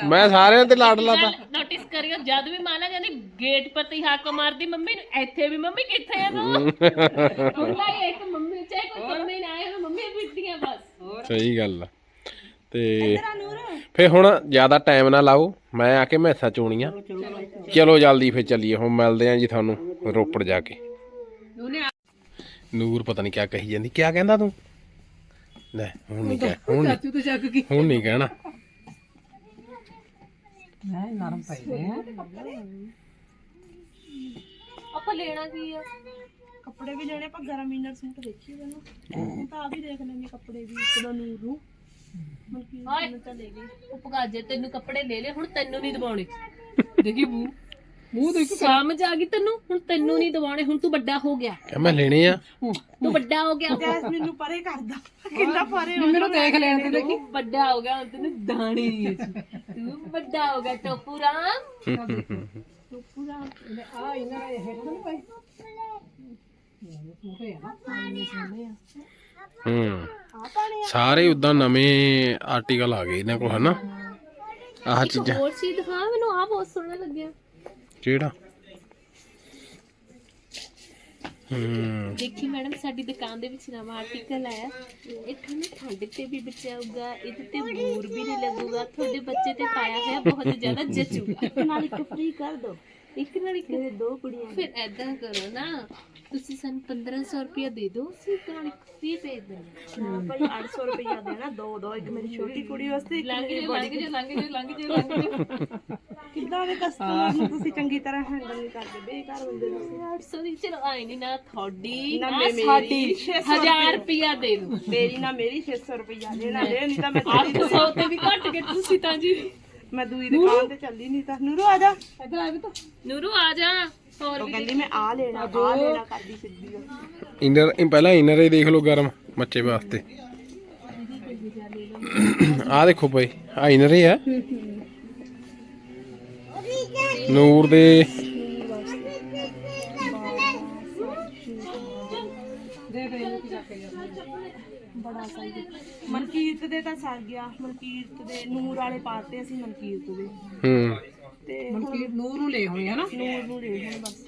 ਮੈਂ ਸਾਰਿਆਂ ਤੇ ਲਾਡ ਲਾਤਾ ਨੋਟਿਸ ਕਰਿਓ ਜਦ ਵੀ ਮਾਨਾ ਜਾਂਦੀ ਗੇਟ ਪਰ ਤੇ ਹਾਕ ਮਾਰਦੀ ਮੰਮੀ ਨੂੰ ਇੱਥੇ ਵੀ ਮੰਮੀ ਕਿੱਥੇ ਆ ਤੂੰ? ਹੀ ਇੱਕ ਮੰਮੀ ਚਾਹੇ ਕੋਈ ਮੰਮੀ ਨਾ ਆਏ ਹੋਣ, ਮੰਮੀ ਬਿੱਟੀਆਂ ਬਸ। ਸਹੀ ਗੱਲ ਆ। ਤੇ ਫੇ ਹੁਣ ਜ਼ਿਆਦਾ ਟਾਈਮ ਨਾ ਲਾਓ ਮੈਂ ਆ ਕੇ ਮੈਸਾਂ ਚੋਣੀਆਂ। ਚਲੋ ਜਲਦੀ ਫੇ ਚੱਲੀਏ। ਹੁਣ ਮਿਲਦੇ ਆਂ ਜੀ ਤੁਹਾਨੂੰ ਰੋਪੜ ਜਾ ਕੇ। ਨੂਰ ਪਤਾ ਨਹੀਂ ਕਿਆ ਕਹੀ ਜਾਂਦੀ। ਕਿਆ ਕਹਿੰਦਾ ਤੂੰ? ਲੈ ਹੁਣ ਨਹੀਂ ਕਹਿ ਹੁਣ ਨੀ- ਚਾਚੂ ਤੇ ਚੱਕ ਗਈ ਹੁਣ ਨਹੀਂ ਕਹਿਣਾ। ਮੈਂ ਨਰਮ ਪਈ ਨੇ ਆਪਾਂ ਲੈਣਾ ਕੀ ਆ? ਕੱਪੜੇ ਵੀ ਲੈਣੇ ਪਰ ਗਰਮ ਇਨਰ ਸੂਟ ਦੇਖੀ ਹੁਣ ਤਾਂ ਆ ਵੀ ਦੇਖ ਲੈਣੇ ਕੱਪੜੇ ਵੀ ਇੱਕ ਦਾ ਨੂਰ ਨੂੰ। ਮਲਕੀ ਹਾਏ ਤਾਂ ਲੈ ਗਈ। ਉਹ ਪਗਾਜੇ ਤੈਨੂੰ ਕੱਪੜੇ ਲੈ ਲੈ ਹੁਣ ਤੈਨੂੰ ਨਹੀਂ ਦਵਾਉਣੇ। [LAUGHS] ਦੇਖੀ ਮੂੰਹ ਮੂੰਹ ਦੇਖ ਸਮਝ ਆ ਗਈ ਤੈਨੂੰ? ਹੁਣ ਤੈਨੂੰ ਨਹੀਂ ਦਵਾਉਣੇ ਹੁਣ ਤੂੰ ਵੱਡਾ ਹੋ ਗਿਆ। ਕਿਆ ਮੈਂ ਲੈਣੇ ਆ। ਤੂੰ ਵੱਡਾ ਹੋ ਗਿਆ। ਜੈਸਮੀਨ ਨੂੰ ਪਰੇ ਕਰਦਾ ਕਿੰਨਾ ਪਰੇ ਮੈਨੂੰ ਦੇਖ ਲੈਣ ਤੇ ਦੇਖੀ। ਵੱਡਾ ਹੋ ਗਿਆ ਹੁਣ ਤੈਨੂੰ ਦਾਣੇ ਨਹੀਂ ਤੂੰ ਵੱਡਾ ਹੋ ਗਿਆ ਟੋਪੂ ਰਾਮ ਆ ਇਹਨਾਂ ਇਹ ਪਾਈ। ਹੂੰ। ਸਾਰੇ ਉਦਾਂ ਨਵੇਂ ਆਰਟੀਕਲ ਆ ਗਏ ਇਹਨਾਂ ਕੋਲ ਹਨਾ? ਆਹ ਚੀਜ਼ਾਂ। ਹੋਰ ਚੀਜ਼ ਦਿਖਾ ਮੈਨੂੰ ਆ ਬਹੁਤ ਸੋਹਣਾ ਲੱਗਿਆ। ਕਿਹੜਾ ਹੂੰ ਦੇਖੀ ਮੈਡਮ ਸਾਡੀ ਦੁਕਾਨ ਦੇ ਵਿੱਚ ਨਵਾਂ ਆਰਟੀਕਲ ਆਇਆ। ਇਹ ਤੁਹਾਨੂੰ ਠੰਡ ਤੇ ਵੀ ਬਚਾਊਗਾ ਇਹਦੇ ਤੇ ਬੂਰ ਵੀ ਨਹੀਂ ਲੱਗੂਗਾ। ਤੁਹਾਡੇ ਬੱਚੇ ਤੇ ਪਾਇਆ ਹੋਇਆ ਬਹੁਤ ਜ਼ਿਆਦਾ ਜਚੂਗਾ। ਨਾਲ ਇੱਕ ਫ੍ਰੀ ਕਰ ਦੋ। ਇੱਕ ਨਾਲ ਇੱਕ। ਦੋ ਕੁੜੀਆਂ ਫਿਰ ਐਦਾਂ ਕਰੋ ਨਾ ਤੁਸੀਂ ਸਾਨੂੰ 1500 ਰੁਪਇਆ ਦੇ ਦਿਓ ਅਸੀਂ ਇੱਕ ਨਾਲ ਇੱਕ ਫ੍ਰੀ ਭੇਜ ਦਿੰਦੇ ਨਾ ਭਾਈ 800 ਰੁਪਇਆ ਦੇਣਾ ਦੋ ਦੋ ਇੱਕ ਮੇਰੀ ਛੋਟੀ ਕੁੜੀ ਵਾਸਤੇ ਇੱਕ ਮੇਰੀ ਜਾ ਲੰਘ ਜਾ ਲੰਘ ਜਾ ਲੰਘ ਜਾ ਲੰਘ ਜਾ ਕਿੱਦਾਂ ਦੇ ਕਸਟਮਰ ਨੂੰ ਤੁਸੀਂ ਚੰਗੀ ਤਰ੍ਹਾਂ ਹੈਂਡਲ ਨਹੀਂ ਕਰਦੇ ਬੇਕਾਰ ਬੰਦੇ ਤੁਸੀਂ। 800 ਦੀ ਚਲੋ ਆਈ ਨਹੀਂ ਨਾ ਤੁਹਾਡੀ ਨਾ ਨਾ ਮੇਰੀ, ਸਾਡੀ 600 1000 ਰੁਪਇਆ। ਦੇ ਦਿਓ। ਮੇਰੀ ਨਾ ਮੇਰੀ 600 ਰੁਪਇਆ ਦੇਣਾ ਦੇ ਨਹੀਂ ਤਾਂ ਮੈਂ ਚੱਲੀ 800 ਤੇ ਵੀ ਘੱਟ ਕੇ ਤੁਸੀਂ ਤਾਂ ਜੀ। ਮੈਂ ਦੂਈ ਦੁਕਾਨ ਤੇ ਚੱਲੀ ਨਹੀਂ ਤਾਂ। ਨੂਰੂ ਆ ਜਾ। ਇਧਰ ਆ ਵੀ ਤਾਂ। ਨੂਰੂ ਆ ਜਾ। ਹੋਰ ਉਹ ਵੀ ਕਹਿੰਦੀ ਮੈਂ ਆ ਲੈਣਾ ਆ ਲੈਣਾ ਕਰਦੀ ਸਿੱਧੀ। ਇਨਰ ਇਹ ਪਹਿਲਾਂ ਇਨਰ ਹੀ ਦੇਖ ਲਓ ਗਰਮ ਬੱਚੇ ਵਾਸਤੇ। ਆ ਦੇਖੋ ਭਾਈ ਆ ਇਨਰ ਹੀ ਆ। ਨੂਰ ਦੇ ਬੜਾ ਸਹੀ ਮਨਕੀਰਤ ਦੇ ਤਾਂ ਸਰ ਗਿਆ ਮਨਕੀਰਤ ਦੇ ਨੂਰ ਵਾਲੇ ਪਾਤੇ ਅਸੀਂ ਮਨਕੀਰਤ ਦੇ। ਹੂੰ। ਤੇ ਮਨਕੀ ਨੂਰ ਨੂੰ ਲੈ ਹੋਏ ਹਨਾ ਨੂਰ ਨੂੰ ਲੈ ਹੁਣ ਬਸ।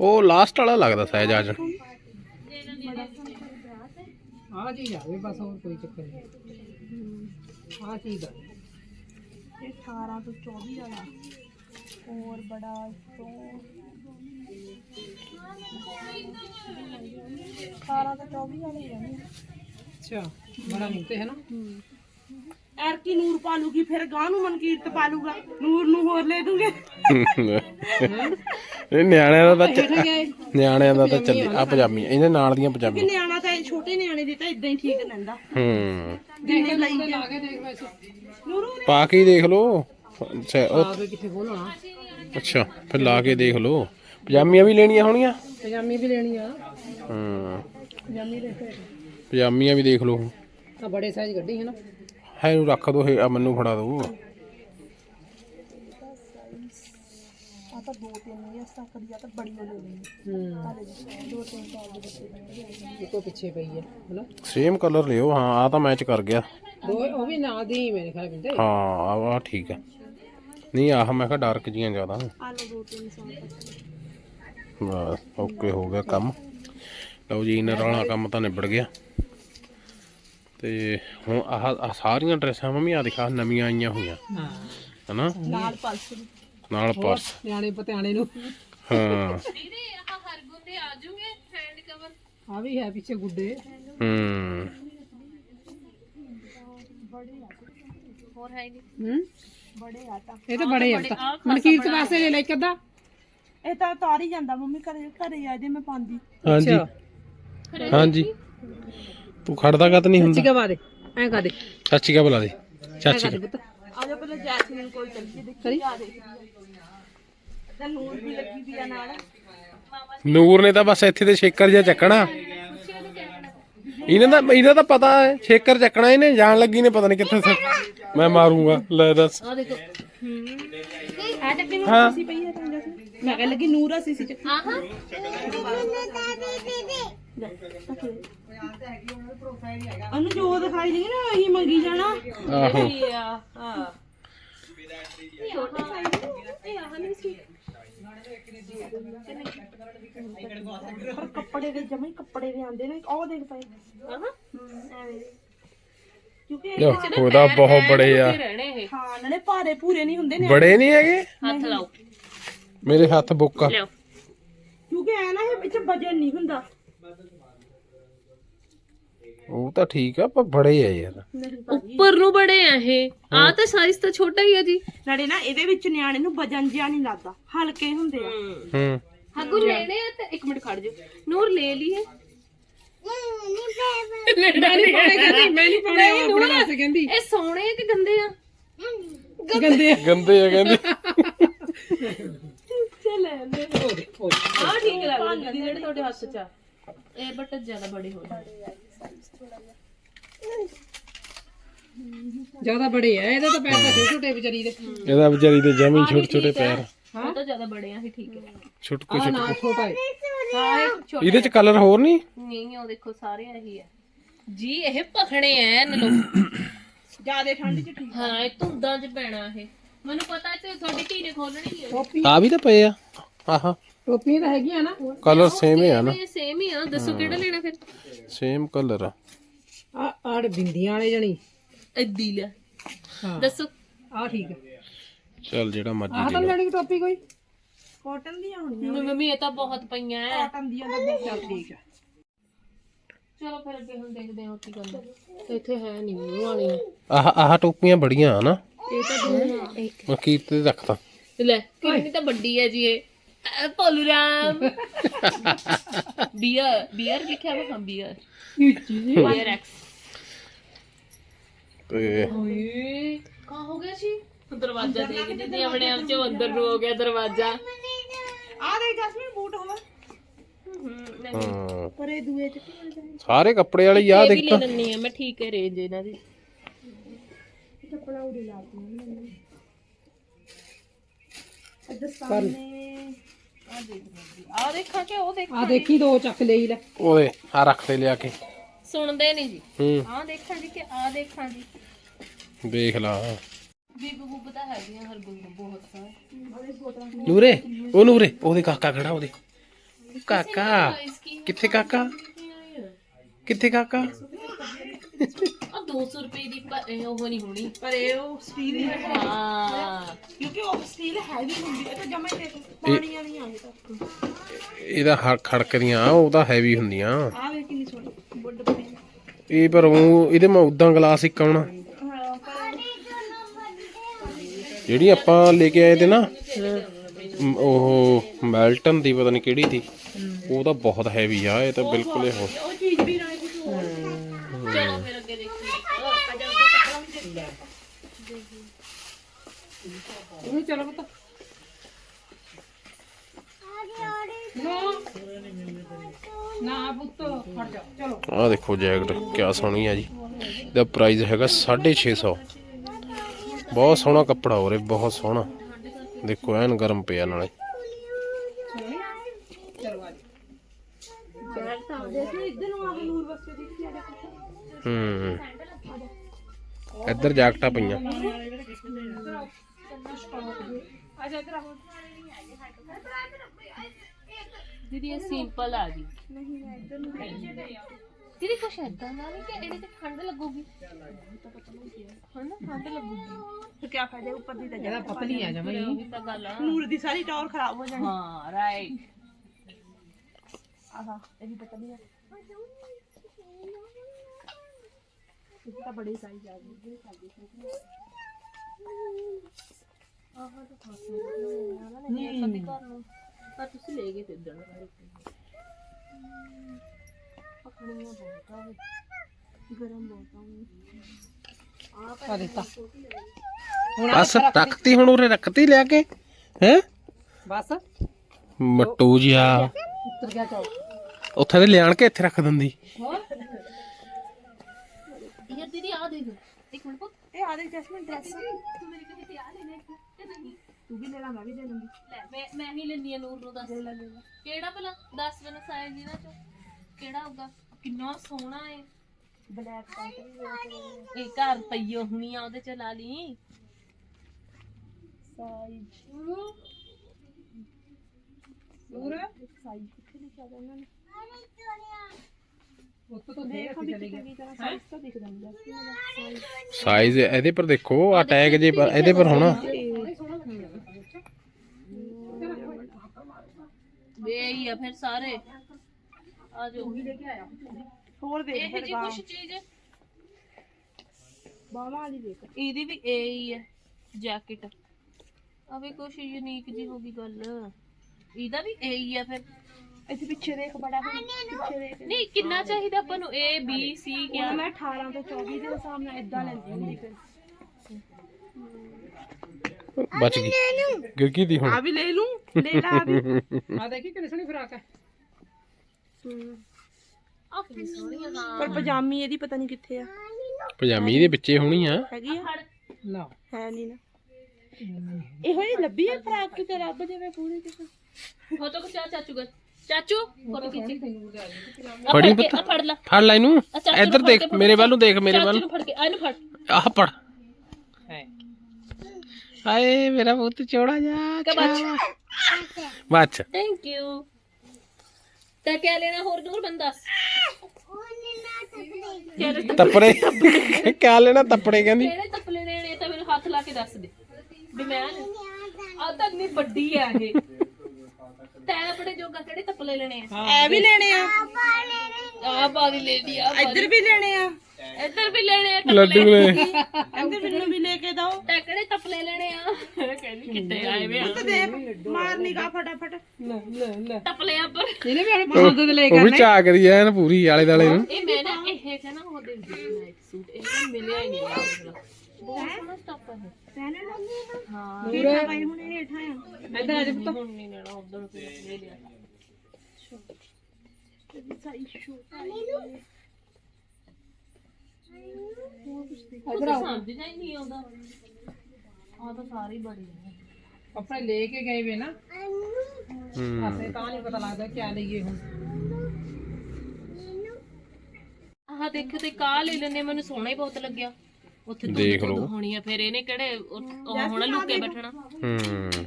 ਉਹ ਲਾਸਟ ਵਾਲਾ ਲੱਗਦਾ ਸਹਿਜ ਅੱਜ। ਆ ਜੀ ਜਾਵੇ ਬਸ ਹੋਰ ਕੋਈ ਚੱਕਰ ਨਹੀਂ। ਆ ਚੀਜ਼ ਆ ਇਹ 18 ਤੋਂ 24 ਵਾਲਾ। ਹੋਰ ਬੜਾ ਤੋਂ 18 ਤੋਂ 24 ਵਾਲੇ ਹੀ ਰਹਿੰਦੇ ਅੱਛਾ ਬੜਾ ਨਹੀਂ ਤੇ ਹੈ ਨਾ। ਐਰ ਕੀ ਨੂਰ ਪਾਲੂਗੀ ਫਿਰ ਗਾਂ ਨੂੰ ਮਨਕੀਰਤ ਪਾਲੂਗਾ। ਨੂਰ ਨੂੰ ਹੋਰ ਲੈ ਦੂੰਗੇ। ਇਹ ਨਿਆਣਿਆਂ ਦਾ ਤਾਂ ਚ- ਕਿੱਥੇ ਗਏ ਨਿਆਣਿਆਂ ਦਾ ਤਾਂ ਚੱਲੀ ਆ ਪਜਾਮੀ ਇਹਦੇ ਨਾਲ ਦੀਆਂ ਕਿ ਪਜਾਮੀਆਂ ਨਿਆਣਾ ਤਾਂ ਇਹ ਛੋਟੇ ਨਿਆਣੇ ਦੀ ਤਾਂ ਇਦਾਂ ਹੀ ਠੀਕ ਰਹਿੰਦਾ। ਹੂੰ। ਜਿੰਨੇ ਲਈ ਲਾ ਕੇ ਦੇਖ ਵੈਸੇ। ਨੂਰੂ ਪਾ ਕੇ ਹੀ ਦੇਖ ਲਓ। ਉਹ- ਕਿੱਥੇ ਖੋਲਣਾ ਅੱਛਾ ਫਿਰ ਲਾ ਕੇ ਦੇਖ ਲਓ। ਪਜਾਮੀਆਂ ਵੀ ਲੈਣੀਆਂ ਹੋਣੀਆਂ? ਪਜਾਮੀ ਵੀ ਲੈਣੀ ਆ। ਹੂੰ। ਪਜਾਮੀ ਦੇ ਕੇ ਪਜਾਮੀਆਂ ਵੀ ਦੇਖ ਲਓ। ਆ ਬੜੇ ਸਾਈਜ਼ ਗੱਡੀ ਹੈ ਨਾ। ਹੈ ਇਹਨੂੰ ਰੱਖ ਦੋ ਇਹ ਆ ਮੈਨੂੰ ਫੜਾ ਦੋ। ਆ ਤਾਂ ਦੋ ਤਿੰਨ ਹੀ ਇਸ ਤੱਕ ਦੀ ਆ ਤਾਂ ਬੜੀ ਹੋ ਗਈ ਹੂੰ। ਦੋ ਤਿੰਨ ਸਾਲ ਦੇ ਬੱਚੇ ਇੱਕੋ ਪਿੱਛੇ ਪਈ ਹੈ ਹਨਾ? ਸੇਮ ਕਲਰ ਲਿਓ ਹਾਂ ਆ ਤਾਂ ਮੈਚ ਕਰ ਗਿਆ। ਦੋ ਉਹ ਵੀ ਨਾਲ ਦੀ ਮੇਰੇ ਖਿਆਲ ਕਹਿੰਦੇ ਹਾਂ ਆਹ ਆਹ ਠੀਕ ਆ ਨਹੀਂ ਆਹ ਮੈਂ ਕਿਹਾ ਡਾਰਕ ਜੀਆਂ ਜ਼ਿਆਦਾ। ਆ ਲੋ ਦੋ ਤਿੰਨ ਸਾਲ। ਤੱਕ ਬਸ ਓਕੇ ਹੋ ਗਿਆ ਕੰਮ। ਲਓ ਜੀ ਇਹਨਾਂ ਵਾਲਾ ਕੰਮ ਤਾਂ ਨਿਬੜ ਗਿਆ। ਤੇ ਹੁਣ ਆਹ ਸਾਰੀਆਂ ਡਰੈਸਾਂ ਮੰਮੀ ਆ ਦਿਖਾ ਨਵੀਆਂ ਆਈਆਂ ਹੋਈਆਂ। ਹਾਂ। ਹਨਾ? ਨਾਲ ਪਲਸ ਨਾਲ ਪਰਸ। ਨਿਆਣੇ ਪਤਿਆਣੇ ਨੂੰ। ਹਾਂ। ਵੀਰੇ ਆਹ ਹਰਗੁਣ ਦੇ ਆ ਜੂਗੇ ਹੈਂਡ ਕਵਰ ਆ ਵੀ ਹੈ ਪਿੱਛੇ ਗੁੱਡੇ ਹੂੰ। ਹੋਰ ਹੈ ਨਹੀਂ। ਹੂੰ? ਬੜੇ ਆ ਤਾਂ। ਇਹ ਤਾਂ ਬੜੇ ਆ ਤਾਂ ਮਨਕੀਰਤ ਵਾਸਤੇ ਲੈ ਲੈ ਇੱਕ ਅੱਧਾ। ਇਹ ਤਾਂ ਤਾਰ ਹੀ ਜਾਂਦਾ ਮੰਮੀ ਘਰੇ ਘਰੇ ਆ ਜੇ ਮੈਂ ਪਾਉਂਦੀ। ਹਾਂਜੀ। ਹਾਂਜੀ। ਤੂੰ ਖੜਦਾ ਕਦ ਨਹੀਂ ਹੁੰਦਾ? ਚਿਕਾ ਬਾਦੇ ਐਂ ਕਰ ਦੇ। ਚਾਚੀ ਕਾ ਬੁਲਾ ਦੇ ਚਾਚੀ ਦੇ ਆ ਜਾ ਪਹਿਲਾਂ ਜੈਸਮੀਨ ਕੋਲ ਚੱਲ ਕੇ ਦੇਖੀ ਆ ਦੇ। ਤਾਂ ਨੂਰ ਵੀ ਲੱਗੀ ਵੀ ਆ ਨਾਲ। ਨੂਰ ਨੇ ਤਾਂ ਬਸ ਇੱਥੇ ਤੇ ਸ਼ੇਕਰ ਜਿਹਾ ਚੱਕਣਾ। ਇਹਨਾਂ ਦਾ ਇਹਨਾਂ ਦਾ ਪਤਾ ਹੈ ਸ਼ੇਕਰ ਚੱਕਣਾ ਇਹਨੇ ਜਾਣ ਲੱਗੀ ਨੇ ਪਤਾ ਨਹੀਂ ਕਿੱਥੇ ਸੇ ਮੈਂ ਮਾਰੂੰਗਾ। ਲੈ ਦੱਸ। ਆ ਦੇਖੋ। ਆ ਚੱਕੀ ਨੂੰ ਹਾਂ। ਸੀ ਪਈ ਹੈ ਤਾਂ ਜੈਸਮੀਨ ਮੈਂ ਕਹਿ ਲੱਗੀ ਨੂਰ ਆ ਸੀ ਸੀ ਚ। ਆਹ। ਉਹਨੂੰ ਜੋ ਦਿਖਾਈ ਨਹੀਂ ਨਾ ਉਹੀ ਮੰਗੀ ਜਾਣਾ। ਆਹੋ। ਇਹ ਆ ਹਾਂ। ਇਹ ਆਹ ਨਹੀਂ ਸੀ। ਪਰ ਕੱਪੜੇ ਦੇ ਜਮੇ ਕੱਪੜੇ ਦੇ ਆਂਦੇ ਨੇ ਉਹ ਦੇਖ ਪਏ ਆਹ। ਐਵੇਂ ਕਿਉਂਕਿ ਇਹ ਲੋ ਉਹਦਾ ਬਹੁਤ ਬੜੇ ਆ। ਰਹਿਣੇ ਇਹ। ਹਾਂ ਨਾਲੇ ਭਾਰੇ ਭੂਰੇ ਨਹੀਂ ਹੁੰਦੇ ਨੇ ਬੜੇ ਨਹੀਂ ਹੈਗੇ? ਹੱਥ ਲਾਓ। ਮੇਰੇ ਹੱਥ ਬੁੱਕਾ ਲਿਓ ਕਿਉਂਕਿ ਐ ਨਾ ਇਹ ਵਿੱਚ ਵਜਨ ਨਹੀਂ ਹੁੰਦਾ। ਉਹ ਤਾਂ ਠੀਕ ਆ ਪਰ ਬੜੇ ਆ ਯਾਰ। ਉੱਪਰ ਨੂੰ ਬੜੇ ਆ ਇਹ। ਆ ਤਾਂ ਸਾਈਜ਼ ਤਾਂ ਛੋਟਾ ਹੀ ਆ ਜੀ। ਨਾਲੇ ਨਾ ਇਹਦੇ ਵਿੱਚ ਨਿਆਣੇ ਨੂੰ ਵਜਨ ਜਿਆ ਨਹੀਂ ਲੱਗਦਾ ਹਲਕੇ ਹੁੰਦੇ ਆ। ਹੂੰ। ਹਾਗੂ ਲੈਣੇ ਆ ਤੇ ਇੱਕ ਮਿੰਟ ਖੜ ਜਾ ਨੂਰ ਲੈ ਲਈਏ। ਮੈਂ ਨਹੀਂ ਪਾਉਣੇ ਕਹਿੰਦੀ ਮੈਂ ਨਹੀਂ ਪਾਉਣੇ। ਉਹ ਆਪਣੇ ਵਾਸਤੇ ਕਹਿੰਦੀ। ਇਹ ਸੋਹਣੇ ਆ ਕਿ ਗੰਦੇ ਆ? ਗੰਦੇ ਆ। ਗੰਦੇ ਆ ਕਹਿੰਦੇ। ਚੱਲ ਲੈ ਉਹ ਦੇ ਉਹ ਦੇ। ਆ ਠੀਕ ਲੱਗਦੇ। ਜਿਹੜੇ ਤੁਹਾਡੇ ਹੱਥ 'ਚ ਆ ਇਹ ਬਟ ਜ਼ਿਆਦਾ ਬੜੇ ਹੋ ਜਾਣਗੇ ਜ਼ਿਆਦਾ ਬੜੇ ਆ ਇਹਦੇ ਤਾਂ ਪੈਰ ਤਾਂ ਛੋਟੇ ਛੋਟੇ ਵਿਚਾਰੀ ਦੇ। ਇਹਦਾ ਵਿਚਾਰੀ ਦੇ ਜਮੀ ਛੋਟੇ ਛੋਟੇ ਪੈਰ। ਉਹ ਤਾਂ ਜ਼ਿਆਦਾ ਬੜੇ ਆ ਇਹ ਠੀਕ ਹੈ ਛੁਟਕੂ ਆ ਨਾ ਛੋਟਾ ਹੈ। ਹਾਂ। ਇਹ ਛੋਟੇ ਇਹਦੇ ਚ ਕਲਰ ਹੋਰ ਨਹੀਂ? ਨਹੀਂ ਉਹ ਦੇਖੋ ਸਾਰੇ ਇਹੀ ਆ। ਜੀ ਇਹ ਭਖਣੇ ਐ ਨਲੋ ਜਿਆਦੇ ਠੰਡ ਚ ਠੀਕ ਹਾਂ ਇਹ ਧੁੰਦਾਂ 'ਚ ਪੈਣਾ ਇਹ। ਮੈਨੂੰ ਪਤਾ ਤੇ ਤੁਹਾਡੀ ਧੀ ਨੇ ਖੋਲਣੀ ਹੈ ਟੋਪੀ। ਆ ਵੀ ਤਾਂ ਪਏ ਆ। ਆਹਾ। ਟੋਪੀਆਂ ਤਾਂ ਹੈਗੀਆਂ ਨਾ। ਕਲਰ ਸੇਮ ਹੀ ਆ ਨਾ। ਇਹ ਸੇਮ ਹੀ ਆ ਦੱਸੋ ਕਿਹੜਾ ਲੈਣਾ ਫਿਰ? ਸੇਮ ਕਲਰ ਆ। ਆ ਆੜ ਬਿੰਦੀਆਂ ਵਾਲੇ ਜਣੀ। ਐਦੀ ਲੈ ਹਾਂ। ਦੱਸੋ। ਆ ਠੀਕ ਹੈ ਚੱਲ ਜਿਹੜਾ ਮਰਜ਼ੀ ਆਹ ਤਾਂ ਨੀ ਲੈਣੀ ਟੋਪੀ ਕੋਈ? ਕਾਟਨ ਦੀਆਂ ਹੋਣੀਆਂ ਮੰਮੀ ਇਹ ਤਾਂ ਬਹੁਤ ਪਈਆਂ ਐ। ਕਾਟਨ ਦੀਆਂ ਤਾਂ ਬਹੁਤ ਠੀਕ ਹੈ ਚਲੋ ਫਿਰ ਅੱਗੇ ਹੁਣ ਦੇਖਦੇ ਹਾਂ ਕੀ ਕਰਨਾ ਇੱਥੇ ਹੈ ਨਹੀਂ ਮੂੰਹ ਵਾਲੀਆਂ ਆਹ ਆਹ ਟੋਪੀਆਂ ਬੜੀਆਂ ਆ ਨਾ। ਇਹ ਤਾਂ ਦੋ ਇੱਕ ਮੈਂ ਕੀਰਤ ਤੇ ਰੱਖਤਾ। ਲੈ ਕਿੰਨੀ ਤਾਂ ਵੱਡੀ ਹੈ ਜੀ ਇਹ। ਭੋਲੂ ਰਾਮ। ਬੀਅਰ ਬੀਅਰ ਲਿਖਿਆ ਵਾ ਹਾਂ ਬੀਅਰ ਬੀਅਰ ਐਕਸ ਤੇ ਓਏ ਕਾ ਹੋ ਗਿਆ ਜੀ ਦਰਵਾਜ਼ਾ ਦੇਖ ਜਿੱਦੇ ਆਪਣੇ ਆਪ ਚੋਂ ਅੰਦਰ ਨੂੰ ਹੋ ਗਿਆ ਦਰਵਾਜ਼ਾ। ਆ ਦੇ ਜਸਮੀਨ ਬੂਟ ਹੋਵੇ। ਹਾਂ। ਪਰ ਇਹ ਦੂਏ ਚ ਸਾਰੇ ਕੱਪੜੇ ਵਾਲੀ ਆ ਇਹ ਵੀ ਦੇਖ। ਲੈ ਲੈਣੀ ਆ ਮੈਂ ਠੀਕ ਹੈ ਰੇਂਜ ਇਹਨਾਂ ਦੀ। ਕੱਪੜਾ ਉੜੇ ਲਾ ਆ ਦੇਖਾਂ ਕਿ ਉਹ ਦੇਖ ਆ ਦੇਖੀ ਦੋ ਚੱਕ ਲਈ ਲੈ। ਉਹਦੇ ਆ ਰੱਖ ਤੇ ਲਿਆ ਕੇ। ਸੁਣਦੇ ਨਹੀਂ ਜੀ। ਹੂੰ। ਆ ਦੇਖਾਂ ਜੀ ਕਿ ਆ ਦੇਖਾਂ ਜੀ। ਦੇਖ ਲਾ। ਬੀਬ ਬੂਬ ਤਾਂ ਹੈਗੀਆਂ ਹਰ ਗੁੰਦ ਬਹੁਤ ਸਾਰੇ। ਨੂਰੇ ਉਹ ਨੂਰੇ ਉਹਦੇ ਕਾਕਾ ਖੜਾ ਉਹਦੇ। ਉਹ ਕਾਕਾ ਕਿੱਥੇ ਕਾਕਾ? ਕਿੱਥੇ ਕਾਕਾ? 200 ਰੁਪਏ ਦੀ ਪ- ਇਹ ਉਹ ਨਹੀਂ ਹੋਣੀ। ਪਰ ਇਹ ਉਹ ਸਟੀਲ ਹੈ ਹਾਂ। ਕਿਉਂਕਿ ਉਹ ਸਟੀਲ ਹੈਵੀ ਹੁੰਦੀ ਹੈ ਇਹ ਤਾਂ ਜਮਾ ਹੀ ਦੇਖ ਪਾਣੀ ਵਾਲੀ ਆ ਇਹ ਤਾਂ। ਇਹਦਾ ਹ- ਖੜਕਦੀਆਂ ਉਹ ਤਾਂ ਹੈਵੀ ਹੁੰਦੀਆਂ। ਆ ਵੇ ਕਿੰਨੀ ਸੋਹਣੀ ਬੁੱਢ ਬਣੀ ਇਹ ਪਰ ਉਹ ਇਹਦੇ ਮੈਂ ਉਦਾਂ ਗਲਾਸ ਇੱਕ ਆਉਣਾ। ਹਾਂ ਪਰ ਜਿਹੜੀ ਆਪਾਂ ਲੈ ਕੇ ਆਏ ਤੇ ਨਾ ਮ- ਉਹ ਮੈਲਟਨ ਦੀ ਪਤਾ ਨਹੀਂ ਕਿਹੜੀ ਸੀ ਉਹ ਤਾਂ ਬਹੁਤ ਹੈਵੀ ਆ ਇਹ ਤਾਂ ਬਿਲਕੁਲ ਹੀ ਹੋ ਉਹ ਚੀਜ਼ ਵੀ ਨਾਲੇ ਕੁਝ ਹੋਰ ਚਲੋ ਫਿਰ ਅੱਗੇ ਦੇਖੀਏ ਉਹ ਚਲੋ ਪੁੱਤ। ਨਾ। ਪੁੱਤ ਹਟ ਜਾ। ਚਲੋ। ਆਹ ਦੇਖੋ ਜੈਕਟ ਕਿਆ ਸੋਹਣੀ ਆ ਜੀ। ਇਹਦਾ ਪ੍ਰਾਈਸ ਹੈਗਾ 650 ਬਹੁਤ ਸੋਹਣਾ ਕੱਪੜਾ ਹੋ ਰਿਹਾ ਬਹੁਤ ਸੋਹਣਾ। ਦੇਖੋ ਐਨ ਗਰਮ ਪਿਆ ਨਾਲੇ। ਆ ਆ ਹੂੰ ਇੱਧਰ ਜਾਕਟਾਂ ਪਈਆਂ। ਅੱਛਾ ਇਧਰ ਆਓ ਦੀਦੀ ਇਹ ਸਿੰਪਲ ਆ ਗਈ ਦੀਦੀ ਕੁਛ ਏਦਾਂ ਦਾ ਨਹੀਂ ਕਿ ਇਹਦੇ ਤੇ ਠੰਡ ਲੱਗੂਗੀ ਹਨਾ ਠੰਡ ਲੱਗੂਗੀ ਫਿਰ ਕੀ ਫਾਇਦਾ ਉੱਪਰ ਦੀ ਤਾਂ ਇਹਦਾ ਪਤਲੀ ਆ ਜਾਵਾਂ ਉਹੀ ਤਾਂ ਗੱਲ ਆ ਨੂਰ ਦੀ ਸਾਰੀ ਟੌਰ ਖਰਾਬ ਹੋ ਜਾਣੀ ਹਾਂ ਰਾਈਟ ਆਹਾ ਨਹੀਂ ਤਾਂ ਬੜੇ ਸਾਈਜ਼ ਆ ਗਏ ਨਹੀਂ ਕਦੀ ਘਰ ਨੂੰ। ਪਰ ਤੁਸੀਂ ਲੈ ਗਏ ਤੇ ਦਣ ਪਕੜੀਆਂ ਬਹੁਤ ਆ ਇਹ। ਗਰਮ ਬਹੁਤ ਆ ਆ ਦਿੱਤਾ। ਬਸ ਰੱਖਤੀ ਹੁਣ ਉਰੇ ਰੱਖਤੀ ਲਿਆ ਕੇ ਹੈ? ਬਸ। ਮੱਟੂ ਜਿਹਾ। ਉੱਤਰ ਗਿਆ ਚੌਕ ਉੱਥੇ ਦੇ ਲਿਆਣ ਕੇ ਇੱਥੇ ਰੱਖ ਦਿੰਦੀ। ਯਾਰ ਦੀਦੀ ਆ ਦੇਖ। ਇੱਕ ਮਿੰਟ ਪੁੱਤ। ਇਹ ਆ ਦੇ ਜੈਸਮੀਨ ਡਰੈਸ ਤੂੰ ਮੇਰੇ ਕੋਲ ਤੇ ਆ ਲੈਣਾ ਤੂੰ ਵੀ ਲੈ ਲਾ ਮੈਂ ਵੀ ਦੇ ਦੂੰਗੀ ਲੈ ਮੈਂ ਮੈਂ ਹੀ ਲੈਂਦੀ ਆ ਨੂਰ ਨੂੰ ਦੱਸ। ਕਿਹੜਾ ਭਲਾ? ਦੱਸ ਮੈਨੂੰ ਸਾਈਜ਼ ਇਹਨਾਂ ਚੋਂ। ਕਿਹੜਾ ਹੋਊਗਾ ਕਿੰਨਾ ਸੋਹਣਾ ਹੈ ਬਲੈਕ ਪੈਂਟ ਵੀ ਵੇਖ ਲੈ ਇਹ ਘਰ ਪਈਓ ਹੁਣੀ ਆ ਉਹਦੇ ਚ ਲਾ ਲਈ। ਸਾਈਜ਼। ਦੂਰ ਸਾਈਜ਼ ਕਿੱਥੇ ਲਿਖਿਆ ਹੋਇਆ ਉਹਨਾਂ ਨੇ? ਉੱਤੋਂ ਤੋਂ ਦੇਖ ਕੇ ਚਲੇ ਗਏ। ਚੰਗੀ ਤਰ੍ਹਾਂ ਸਾਈਜ਼ ਤਾਂ ਦਿਖ ਜਾਂਦਾ ਸੀ ਉਹਦਾ ਸਾਈਜ਼। ਸਾਈਜ਼ ਇਹਦੇ ਪਰ ਦੇਖੋ ਆ ਟੈਗ ਜੇ ਪਰ ਇਹਦੇ ਪਰ ਹੋਣਾ। ਵੇ ਹੀ ਆ ਫਿਰ ਸਾਰੇ। ਆ ਜੋ ਹੋਰ ਦੇਖ ਇਹ ਜੀ ਕੁਛ ਚੀਜ਼। ਬਾਹਾਂ ਵਾਲੀ ਦੇਖ। ਇਹਦੀ ਵੀ ਏ ਹੀ ਹੈ ਜੈਕਟ ਆ ਵੀ ਕੁਛ ਯੂਨੀਕ ਜੀ ਹੋ ਗਈ ਗੱਲ। ਇਹਦਾ ਵੀ ਏ ਹੀ ਆ ਫਿਰ। ਇੱਥੇ ਪਿੱਛੇ ਦੇਖ ਬੜਾ ਹੁਣ ਪਿੱਛੇ ਦੇਖ। ਨਹੀਂ ਕਿੰਨਾ ਚਾਹੀਦਾ ਆਪਾਂ ਨੂੰ? ਏ ਬੀ ਸੀ ਕਿਆ? ਉਹ ਮੈਂ 18 ਤੋਂ 24 ਦੇ ਹਿਸਾਬ ਨਾਲ ਇਦਾਂ ਲੈਂਦੀ ਹੁੰਦੀ ਫਿਰ। ਬਚ ਗਈ। ਗਿਰਗੀ ਦੀ ਹੁਣ। ਆ ਵੀ ਲੈ ਲੂੰ ਲੈ ਲਾ ਆ ਵੀ। ਆ ਦੇਖੀ ਕਿੰਨੀ ਸੋਹਣੀ ਫਰਾਕ ਹੈ। ਆ ਕਿੰਨੀ ਸੋਹਣੀ ਆ ਪਰ ਪਜਾਮੀ ਇਹਦੀ ਪਤਾ ਨਹੀਂ ਕਿੱਥੇ ਆ। ਪਜਾਮੀ ਦੇ ਵਿੱਚੇ ਹੋਣੀ ਆ। ਹੈਗੀ ਆ। ਫੜ ਨਾ। ਹੈ ਨਹੀਂ ਨਾ। ਇਹੋ ਹੀ ਲੱਭੀ ਹੈ ਫਰਾਕ ਕਿਤੇ ਰੱਬ ਦੇਵੇ ਪੂਰੀ ਕਿਸੇ ਫੋਟੋ ਖਿਚਾ ਚਾਚੂ ਗਾ ਚਾਚੂ ਫੋਟੋ ਖਿੱਚੀ। ਫੜੀ ਫੜ ਲੈ। ਫੜ ਲੈ ਇਹਨੂੰ। ਇੱਧਰ ਦੇਖ ਕੇ ਮੇਰੇ ਵੱਲ ਨੂੰ ਦੇਖ ਮੇਰੇ ਵੱਲ। ਚਾਚੂ ਨੂੰ ਫੜ ਕੇ ਆ ਇਹਨੂੰ ਫੜ। ਆਹ ਪੜ ਹਾਏ ਮੇਰਾ ਪੁੱਤ ਚੌੜਾ ਜਾ ਬਚ ਬਚ ਥੈਂਕ ਯੂ ਤਾਂ ਕਿਆ ਲੈਣਾ ਹੋਰ ਦੂਰ ਬੰਦਾ। ਤੱਪੜੇ। ਕਿਆ ਲੈਣਾ ਤੱਪੜੇ ਕਹਿੰਦੀ। ਕਿਹੜੇ ਤਪਲੇ ਲੈਣੇ ਤਾਂ ਮੈਨੂੰ ਹੱਥ ਲਾ ਕੇ ਦੱਸ ਦੇ। ਵੀ ਮੈਂ ਆ ਤਾਂ ਇੰਨੀ ਵੱਡੀ ਆ ਇਹ। ਤੈਂ ਆਪਣੇ ਜੋਗਾ ਕਿਹੜੇ ਤਪਲੇ ਲੈਣੇ ਆ? ਐ ਵੀ ਲੈਣੇ ਆ। ਆ ਬਾਦੀ ਲੈਣੀ ਆ ਇੱਧਰ ਵੀ ਲੈਣੇ ਆ। ਇੱਧਰ ਵੀ ਲੈਣੇ ਆ ਲੱਡੂ ਤਪਲੇ। ਨੇ ਇੱਧਰ ਮੈਨੂੰ ਵੀ ਲੈ ਕੇ ਦਓ। ਤੈਂ ਕਿਹੜੇ ਤਪਲੇ ਲੈਣੇ ਆ। ਕਹਿੰਦੀ ਕਿੱਥੇ ਆਏ ਵੇ ਆ। ਤੇ ਦੇਖ ਮਾਰ ਨਿਗਾ ਫਟਾਫਟ। ਲੈ ਲੈ ਲੈ। ਤਪਲਿਆਂ ਪਰ ਇਹਨੇ ਵੀ ਆਪਣੇ ਪਸੰਦ ਦੇ ਲੈ ਉਹ ਵੀ ਝਾਕ ਰਹੀ ਐ ਪੂਰੀ ਆਲੇ ਦਾਲੇ ਨੂੰ। ਇਹ ਮੈਂ ਨਾ ਇਹ ਕਹਿੰਦਾ ਉਹਦੇ ਨਾਈਟ ਸੂਟ ਇਹ ਨਾ ਮਿਲਿਆ ਹੀ ਨਹੀਂ ਬਹੁਤ ਸੋਹਣਾ ਸਟੱਫ ਹੈ ਪਹਿਲੇ ਲੱਗੀ ਨਾ? ਹਾਂ। ਇਹ ਭਾਈ ਹੁਣ ਇਹ ਹੇਠਾਂ ਆ? ਇੱਧਰ ਆ ਜਾ ਪੁੱਤ। ਹੁਣ ਨਹੀਂ ਲੈਣਾ ਉਧਰ ਲੈ ਲਿਆ। ਸਾਈਜ਼ ਛੋਟਾ ਇਧਰ ਆ ਸਮਝ ਹੀ ਨਹੀਂ ਆਉਂਦਾ। ਆ ਤਾਂ ਸਾਰੇ ਬੜੇ ਨੇ ਆਪਣੇ ਲੈ ਕੇ ਗਏ ਵੇ ਨਾ। ਹੂੰ। ਅਸੀਂ ਤਾਂ ਨਹੀਂ ਪਤਾ ਲੱਗਦਾ ਕਿਆ ਲਈਏ ਹੁਣ। ਆਹ ਦੇਖੋ ਤੇ ਕਾਹ ਲੈ ਲੈਂਦੇ ਮੈਨੂੰ ਸੋਹਣਾ ਹੀ ਬਹੁਤ ਲੱਗਿਆ। ਉੱਥੇ ਦੇਖ ਲਓ। ਹੋਣੀ ਆ ਫਿਰ ਇਹਨੇ ਕਿਹੜੇ ਉਹ ਉਹ ਹੋਣਾ ਲੁੱਕੇ ਬੈਠਣਾ। ਹੂੰ।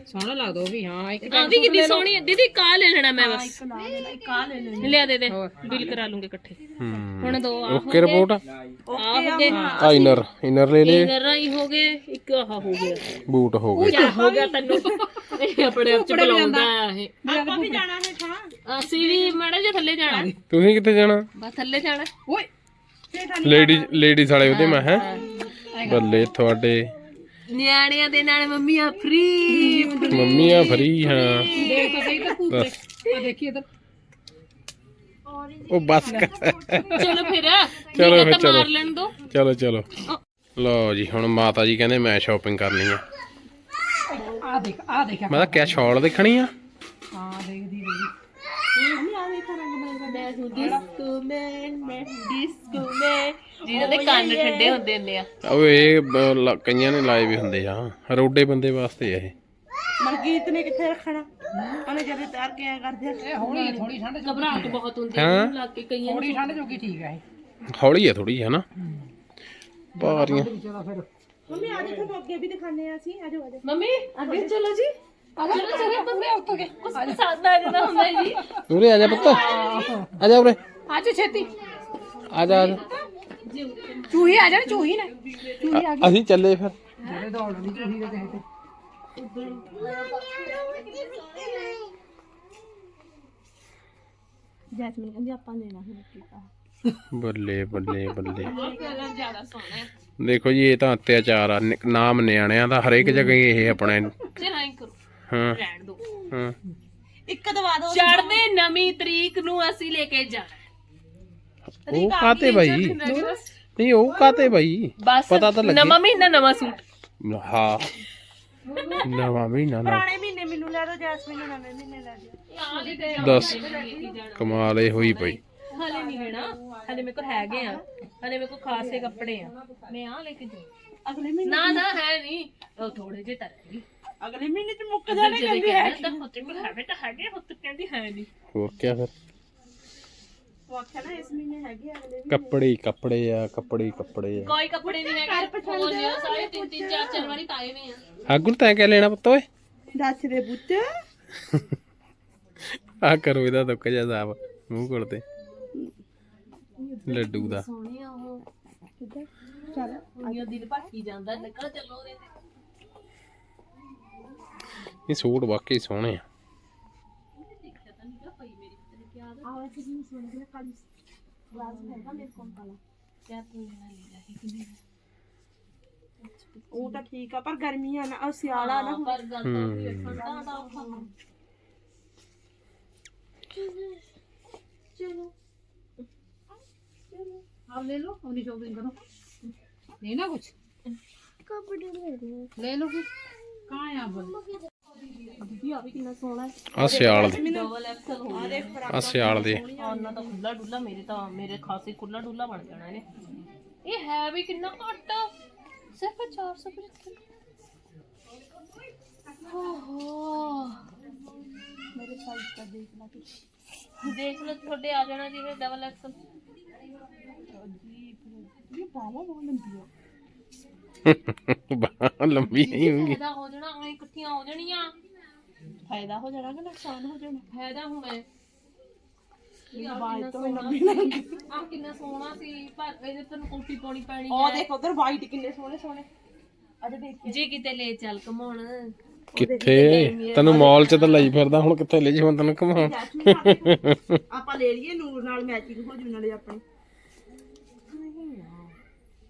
ਸੋਹਣਾ ਲੱਗਦਾ ਉਹ ਵੀ ਹਾਂ ਇੱਕ ਆ ਵੀ ਕਿੰਨੀ ਸੋਹਣੀ ਹੈ ਦੀਦੀ ਕਾਹ ਲੈ ਲੈਣਾ ਮੈਂ ਬਸ। ਲੈ ਲਿਆ ਦੇ ਦੇ। ਬਿਲ ਕਰਾ ਲੂੰਗੇ ਇਕੱਠੇ। ਹੂੰ। ਹੁਣ ਦੋ ਆ ਓਕੇ ਰਿਪੋਰਟ? ਆ ਹੋ ਗਏ ਆ ਇਨਰ ਇਨਰ ਲੈ ਲੈ ਇਨਰ ਹੀ ਹੋ ਗਏ ਇੱਕ ਆਹ ਹੋ ਗਿਆ। ਬੂਟ ਹੋ ਗਏ। ਕਿਆ ਹੋ ਗਿਆ ਤੈਨੂੰ। ਇਹ ਆਪਣੇ ਆਪ ਚ ਬੁਲਾਉਂਦਾ ਆ ਇਹ। ਆਪਾਂ ਵੀ ਜਾਣਾ ਹੇਠਾਂ ਅਸੀਂ ਵੀ ਮਾੜਾ ਜਿਹਾ ਥੱਲੇ ਜਾਣਾ। ਤੁਸੀਂ ਕਿੱਥੇ ਜਾਣਾ? ਬਸ ਥੱਲੇ ਜਾਣਾ। ਓਏ ਲੇਡੀ ਲੇਡੀਜ਼ ਵਾਲੇ ਉਹਦੇ ਮੈਂ ਹੈ? ਬੱਲੇ ਤੁਹਾਡੇ। ਨਿਆਣਿਆਂ ਦੇ ਨਾਲ ਮੰਮੀਆਂ ਫ੍ਰੀ ਮੰਮੀਆਂ ਫਰੀ ਹਾਂ। ਦੇਖ ਤਾਂ ਸਹੀ ਤਾਂ ਭੂਤ ਆ ਦੇਖੀ ਇੱਧਰ। ਉਹ ਬਸ ਕਰ। ਚਲੋ ਫਿਰ। ਚਲੋ ਫਿਰ, ਚਲੋ। ਮਾਰ ਲੈਣ ਦੋ। ਚਲੋ ਚਲੋ। ਲਓ ਜੀ ਹੁਣ ਮਾਤਾ ਜੀ ਕਹਿੰਦੇ ਮੈਂ ਸ਼ਾਪਿੰਗ ਕਰਨੀ ਆ। ਆ ਦੇਖ ਆ ਦੇਖ ਮੈਂ ਤਾਂ ਕਿਆ ਸ਼ਾਲ ਦੇਖਣੀ ਆ? ਹਾਂ ਦੇਖਦੀ ਰਹੀ। ਮੈਂ ਹੂੰ ਡਿਸਕੋ ਮੈਨ ਮੈਂ ਡਿਸਕੋ ਮੈਨ ਜਿਹਨਾਂ ਦੇ ਕੰਨ ਠੰਡੇ ਹੁੰਦੇ ਨੇ ਆ। ਉਹ ਇਹ ਬ- ਲ- ਕਈਆਂ ਨੇ ਲਾਏ ਵੀ ਹੁੰਦੇ ਆ। ਰੋਡੇ ਬੰਦੇ ਵਾਸਤੇ ਆ ਇਹ। ਮਲਕੀਤ ਨੇ ਕਿੱਥੇ ਰੱਖਣਾ? ਉਹਨੇ ਜਦੇ ਤਾਰ ਕੇ ਐ ਕਰਦੇ ਇਹ ਹੌਲੀ ਥੋੜੀ ਠੰਡ ਘਬਰਾਹਟ ਬਹੁਤ ਹੁੰਦੀ ਹੈ ਹਾਂ। ਲੱਗ ਕੇ ਕਈਆਂ ਨੂੰ ਥੋੜੀ ਠੰਡ ਜੋਗੀ ਠੀਕ ਹੈ ਇਹ। ਹੌਲੀ ਆ ਥੋੜੀ ਹੈ ਨਾ? ਭਾਰੀਆਂ। ਮੰਮੀ ਅੱਜ ਤੁਹਾਨੂੰ ਅੱਗੇ ਵੀ ਦਿਖਾਣੇ ਆ ਅਸੀਂ। ਆਜੋ ਆਜੋ। ਮੰਮੀ ਅੱਗੇ ਚਲੋ ਜੀ। ਚਲੋ ਚਲੋ ਮੰਮੀ। ਉੱਠ ਕੇ। ਕੁਝ ਪਸੰਦ ਆ ਜਾਂਦਾ ਹੁੰਦਾ ਹੈ ਜੀ। ਉਰੇ ਆ ਜਾ ਪੁੱਤ। ਆ ਜਾ ਉਰੇ। ਅੱਜ ਛੇਤੀ। ਆ ਜਾ ਆ ਜਾ। ਚੂਹੀ ਆ ਜਾਣ ਚੂਹੀ ਨਾ। ਚੂਹੀ ਆ ਅਸੀਂ ਚੱਲੇ ਫਿਰ। ਜਿਹੜੇ ਦੌੜ ਦੀ ਚੂਹੀ ਦੇ ਤੇ। ਜੈਸਮੀਨ ਕਹਿੰਦੀ ਆਪਾਂ ਲੈਣਾ ਹੁਣ ਕੀਤਾ। ਬੱਲੇ ਬੱਲੇ ਬੱਲੇ। ਦੇਖੋ ਜੀ ਇਹ ਤਾਂ ਅਤਿਆਚਾਰ ਆ। ਨਾਮ ਨਿਆਣਿਆਂ ਦਾ ਹਰੇਕ ਜਗ੍ਹਾ ਹੀ ਇਹ ਆਪਣੇ। ਚਲ ਐਂ ਕਰੋ ਹਾਂ। ਰਹਿਣ ਦੋ। ਹਾਂ। ਇੱਕ ਦਵਾ ਦੋ ਚੜਦੇ ਨਵੀਂ ਤਰੀਕ ਨੂੰ ਅਸੀਂ ਲੈ ਕੇ ਜਾਣਾ ਉਹ ਕਾਤੇ ਬਾਈ? ਨਹੀਂ ਉਹ ਕਾਤੇ ਬਾਈ? ਬਸ ਪਤਾ ਤਾਂ ਲੱਗੇ। ਨਵਾਂ ਮਹੀਨਾ ਨਵਾਂ ਸੂਟ। ਹਾਂ। ਨਵਾਂ ਮਹੀਨਾ ਨਾ। ਪੁਰਾਣੇ ਮਹੀਨੇ ਮੈਨੂੰ ਲੈ ਦੋ ਜੈਸਮੀਨ ਨੂੰ ਨਵੇਂ ਮਹੀਨੇ ਲੈ ਦਿਓ। ਦੱਸ ਕਮਾਲ ਇਹ ਹੋਈ ਪਈ। ਹਲੇ ਨਹੀਂ ਲੈਣਾ ਹਲੇ ਮੇਰੇ ਕੋਲ ਹੈਗੇ ਆ। ਹਲੇ ਮੇਰੇ ਕੋਲ ਖਾਸੇ ਕੱਪੜੇ ਆ। ਮੈਂ ਆ ਲੈ ਕੇ ਜਾਉਂ ਅਗਲੇ ਮਹੀਨੇ ਨਾ ਨਾ ਹੈ ਨਹੀਂ। ਉਹ ਥੋੜੇ ਜਿਹੇ ਤਾਂ ਰਹਿ ਗਏ ਅਗਲੇ ਮਹੀਨੇ ਚ ਮੁੱਕ ਜਾਣੇ ਕਹਿੰਦੀ ਹੈ ਤਾਂ ਹੁੱਤੇ ਕੋਲ ਹੈਗੇ ਤਾਂ ਹੈਗੇ ਹੁੱਤੇ ਕਹਿੰਦੀ ਹੈ ਨਹੀਂ। ਹੋਰ ਕੀ ਫਿਰ? ਆਖਿਆ ਨਾ ਇਸ ਮਹੀਨੇ ਹੈਗੇ ਅਗਲੇ ਕੱਪੜੇ ਹੀ ਕੱਪੜੇ ਆ ਕੱਪੜੇ ਹੀ ਕੱਪੜੇ ਆ। ਕੋਈ ਕੱਪੜੇ ਨਹੀਂ ਹੈਗੇ ਲਿਓ ਸਾਰੇ ਤਿੰਨ ਤਿੰਨ ਚਾਰ ਚਾਰ ਵਾਰੀ ਪਾਏ ਹੋਏ ਆ। ਆਗੁਲ ਤੈਂ ਕਿਆ ਲੈਣਾ ਪੁੱਤ ਓਏ? ਦੱਸ ਦੇ ਬੁੱਤ ਆ ਕਰੋ ਇਹਦਾ ਦੁੱਖ ਜਿਹਾ ਸਾਫ਼ ਮੂੰਹ ਕੋਲ ਤੇ। ਲੱਡੂ ਦਾ। ਸੋਹਣੇ ਆ ਉਹ। ਕਿੱਦਾਂ ਚੱਲ। ਉਹਨੀਓ ਦਿਲ ਭਟਕੀ ਜਾਂਦਾ ਨਿਕਲ ਚੱਲੋ ਉਹਦੇ ਤੇ। ਇਹ ਸੂਟ ਵਾਕਈ ਸੋਹਣੇ ਆ। ਆਵਾ ਸੀ ਨਹੀਂ ਸੁਣ ਕੇ ਕਾਲੀ ਗਲਾਸ ਹੈਗਾ ਮੇਰੇ ਕੋਲ ਕਾਲਾ ਕਿਆ ਤੂੰ ਲੈਣਾ ਲੈ ਲੈ ਉਹ ਤਾਂ ਠੀਕ ਆ ਪਰ ਗਰਮੀ ਆ ਨਾ ਉਹ ਸਿਆਲਾ ਨਾ ਪਰ ਗੱਲ ਤਾਂ ਉਹੀ ਹੈ, ਠੰਡਾ ਦਾ ਔਖਾ आप ले लो अपनी शॉपिंग करो लेना कुछ ले लो फिर कहाँ है आप ਦੀਦੀ ਆ ਵੀ ਕਿੰਨਾ ਸੋਹਣਾ ਹੈ। ਆ ਸਿਆਲ ਦੇ। ਡਬਲ ਐਕਸਲ ਹੋ ਗਿਆ ਆ ਸਿਆਲ ਦੇ। ਉਹਨਾਂ ਤਾਂ ਖੁੱਲਾ ਡੁੱਲਾ ਮੇਰੇ ਤਾਂ ਮੇਰੇ ਖਾਸੇ ਖੁੱਲਾ ਡੁੱਲਾ ਬਣ ਜਾਣਾ ਇਹਨੇ। ਇਹ ਹੈ ਵੀ ਕਿੰਨਾ ਘੱਟ। ਸਿਰਫ 475 ਓਹੋ। ਮੇਰੇ ਸਾਈਜ਼ ਦਾ ਦੇਖ ਲਾ ਤੂੰ। ਦੇਖ ਲਓ ਤੁਹਾਡੇ ਆ ਜਾਣਾ ਜਿਵੇਂ ਡਬਲ ਐਕਸਲ ਇਹ ਬਾਵਾ ਬਹੁਤ ਲੰਬੀ ਆ [LAUGHS] ਬਾਹਾਂ ਲੰਬੀ ਨਹੀਂ ਹੋਊਗੀ ਫਾਇਦਾ ਹੋ ਜਾਣਾ ਐ ਇਕੱਠੀਆਂ ਹੋ ਜਾਣੀਆਂ। ਫਾਇਦਾ ਹੋ ਜਾਣਾ ਕਿ ਨੁਕਸਾਨ ਹੋ ਜਾਣਾ? ਫਾਇਦਾ ਹੁਣ ਹੈ ਬਾਈ ਤੋਂ ਲੰਬੀ ਆ ਕਿੰਨਾ ਸੋਹਣਾ ਸੀ ਪਰ ਇਹਦੇ ਤੈਨੂੰ ਕੋਟੀ ਪਾਉਣੀ ਪੈਣੀ ਉਹ ਹੈ। ਦੇਖ ਉਧਰ ਵਾਈਟ ਕਿੰਨੇ ਸੋਹਣੇ ਸੋਹਣੇ। ਅਜੇ ਦੇਖ ਜੇ ਕਿਤੇ ਲੈ ਚੱਲ ਕਮਾਉਣ ਕਿੱਥੇ? ਤੈਨੂੰ ਮਾਲ 'ਚ ਤਾਂ ਲਈ ਫਿਰਦਾ ਹੁਣ ਕਿੱਥੇ ਲੈ ਜਾਵਾਂ ਤੈਨੂੰ ਘੁਮਾਉਣ? ਆਪਾਂ ਲੈ ਲਈਏ ਨੂਰ ਨਾਲ ਮੈਚਿੰਗ ਹੋ ਜੂ ਨਾਲੇ ਆਪਣੀ।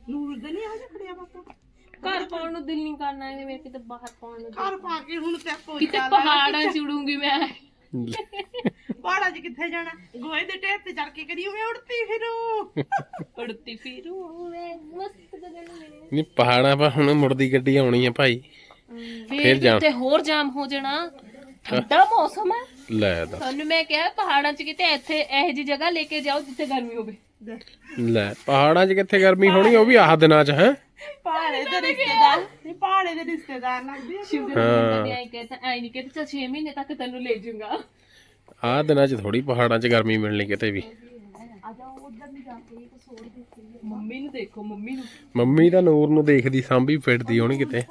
ਨੂਰ ਦੇ ਨਹੀਂ ਆ ਜਾ ਖੜਿਆ ਪਾਪਾ ਘਰ ਪਾਉਣ ਨੂੰ ਦਿਲ ਨਹੀਂ ਕਰਨਾ ਇਹ ਮੇਰੇ ਕਿਤੇ ਬਾਹਰ ਪਾਉਣ ਨੂੰ ਘਰ ਪਾ ਕੇ ਹੁਣ ਤੇ ਕੋਈ ਕਿਤੇ ਪਹਾੜਾਂ ਚ ਉੜੂੰਗੀ ਮੈਂ। ਪਹਾੜਾਂ 'ਚ ਕਿੱਥੇ ਜਾਣਾ? ਗੋਹੇ ਦੇ ਢੇਰ ਤੇ ਚੜ ਕੇ ਕਰੀ ਮੈਂ ਉੜਤੀ ਫਿਰੂ। ਉੜਤੀ ਫਿਰੂ ਮੈਂ ਮਸਤ ਗਗਨ ਵਿੱਚ ਨਹੀਂ ਪਹਾੜਾਂ 'ਪਾ ਹੁਣ ਮੁੜਦੀ ਗੱਡੀ ਆਉਣੀ ਆ ਭਾਈ। ਫੇਰ ਜਾਮ। ਕਿਤੇ ਹੋਰ ਜਾਮ ਹੋ ਜਾਣਾ। ਠੰਡਾ ਮੌਸਮ ਹੈ ਲੈ ਦਾ ਤੁਹਾਨੂੰ ਮੈਂ ਕਿਹਾ ਪਹਾੜਾਂ 'ਚ ਕਿਤੇ ਇੱਥੇ ਇਹੋ ਜਿਹੀ ਜਗ੍ਹਾ ਲੈ ਕੇ ਜਾਓ ਜਿੱਥੇ ਗਰਮੀ ਹੋਵੇ। ਲੈ ਪਹਾੜਾਂ 'ਚ ਕਿੱਥੇ ਗਰਮੀ ਹੋਣੀ ਉਹ ਵੀ ਆਹ ਦਿਨਾਂ 'ਚ ਹੈ? ਪਹਾੜੇ ਦੇ ਰਿਸ਼ਤੇਦਾਰ। ਇਹ ਪਹਾੜੇ ਦੇ ਰਿਸ਼ਤੇਦਾਰ ਲੱਗਦੇ ਆ। ਸ਼ੁਗਰ ਨਹੀਂ ਆਈ ਕਹਿੰਦਾ ਆਈ ਨਹੀਂ ਕਹਿੰਦਾ ਚਲ 6 ਮਹੀਨੇ ਤੱਕ ਤੈਨੂੰ ਲੈ ਜਾਊਂਗਾ। ਆਹ ਦਿਨਾਂ 'ਚ ਥੋੜੀ ਪਹਾੜਾਂ 'ਚ ਗਰਮੀ ਮਿਲਣੀ ਕਿਤੇ ਵੀ। ਮੰਮੀ ਨੂੰ ਦੇਖੋ ਮੰਮੀ ਨੂੰ। ਮੰਮੀ ਤਾਂ ਨੂਰ ਨੂੰ ਦੇਖਦੀ ਸਾਂਭੀ ਫਿਰਦੀ ਹੋਣੀ ਕਿਤੇ।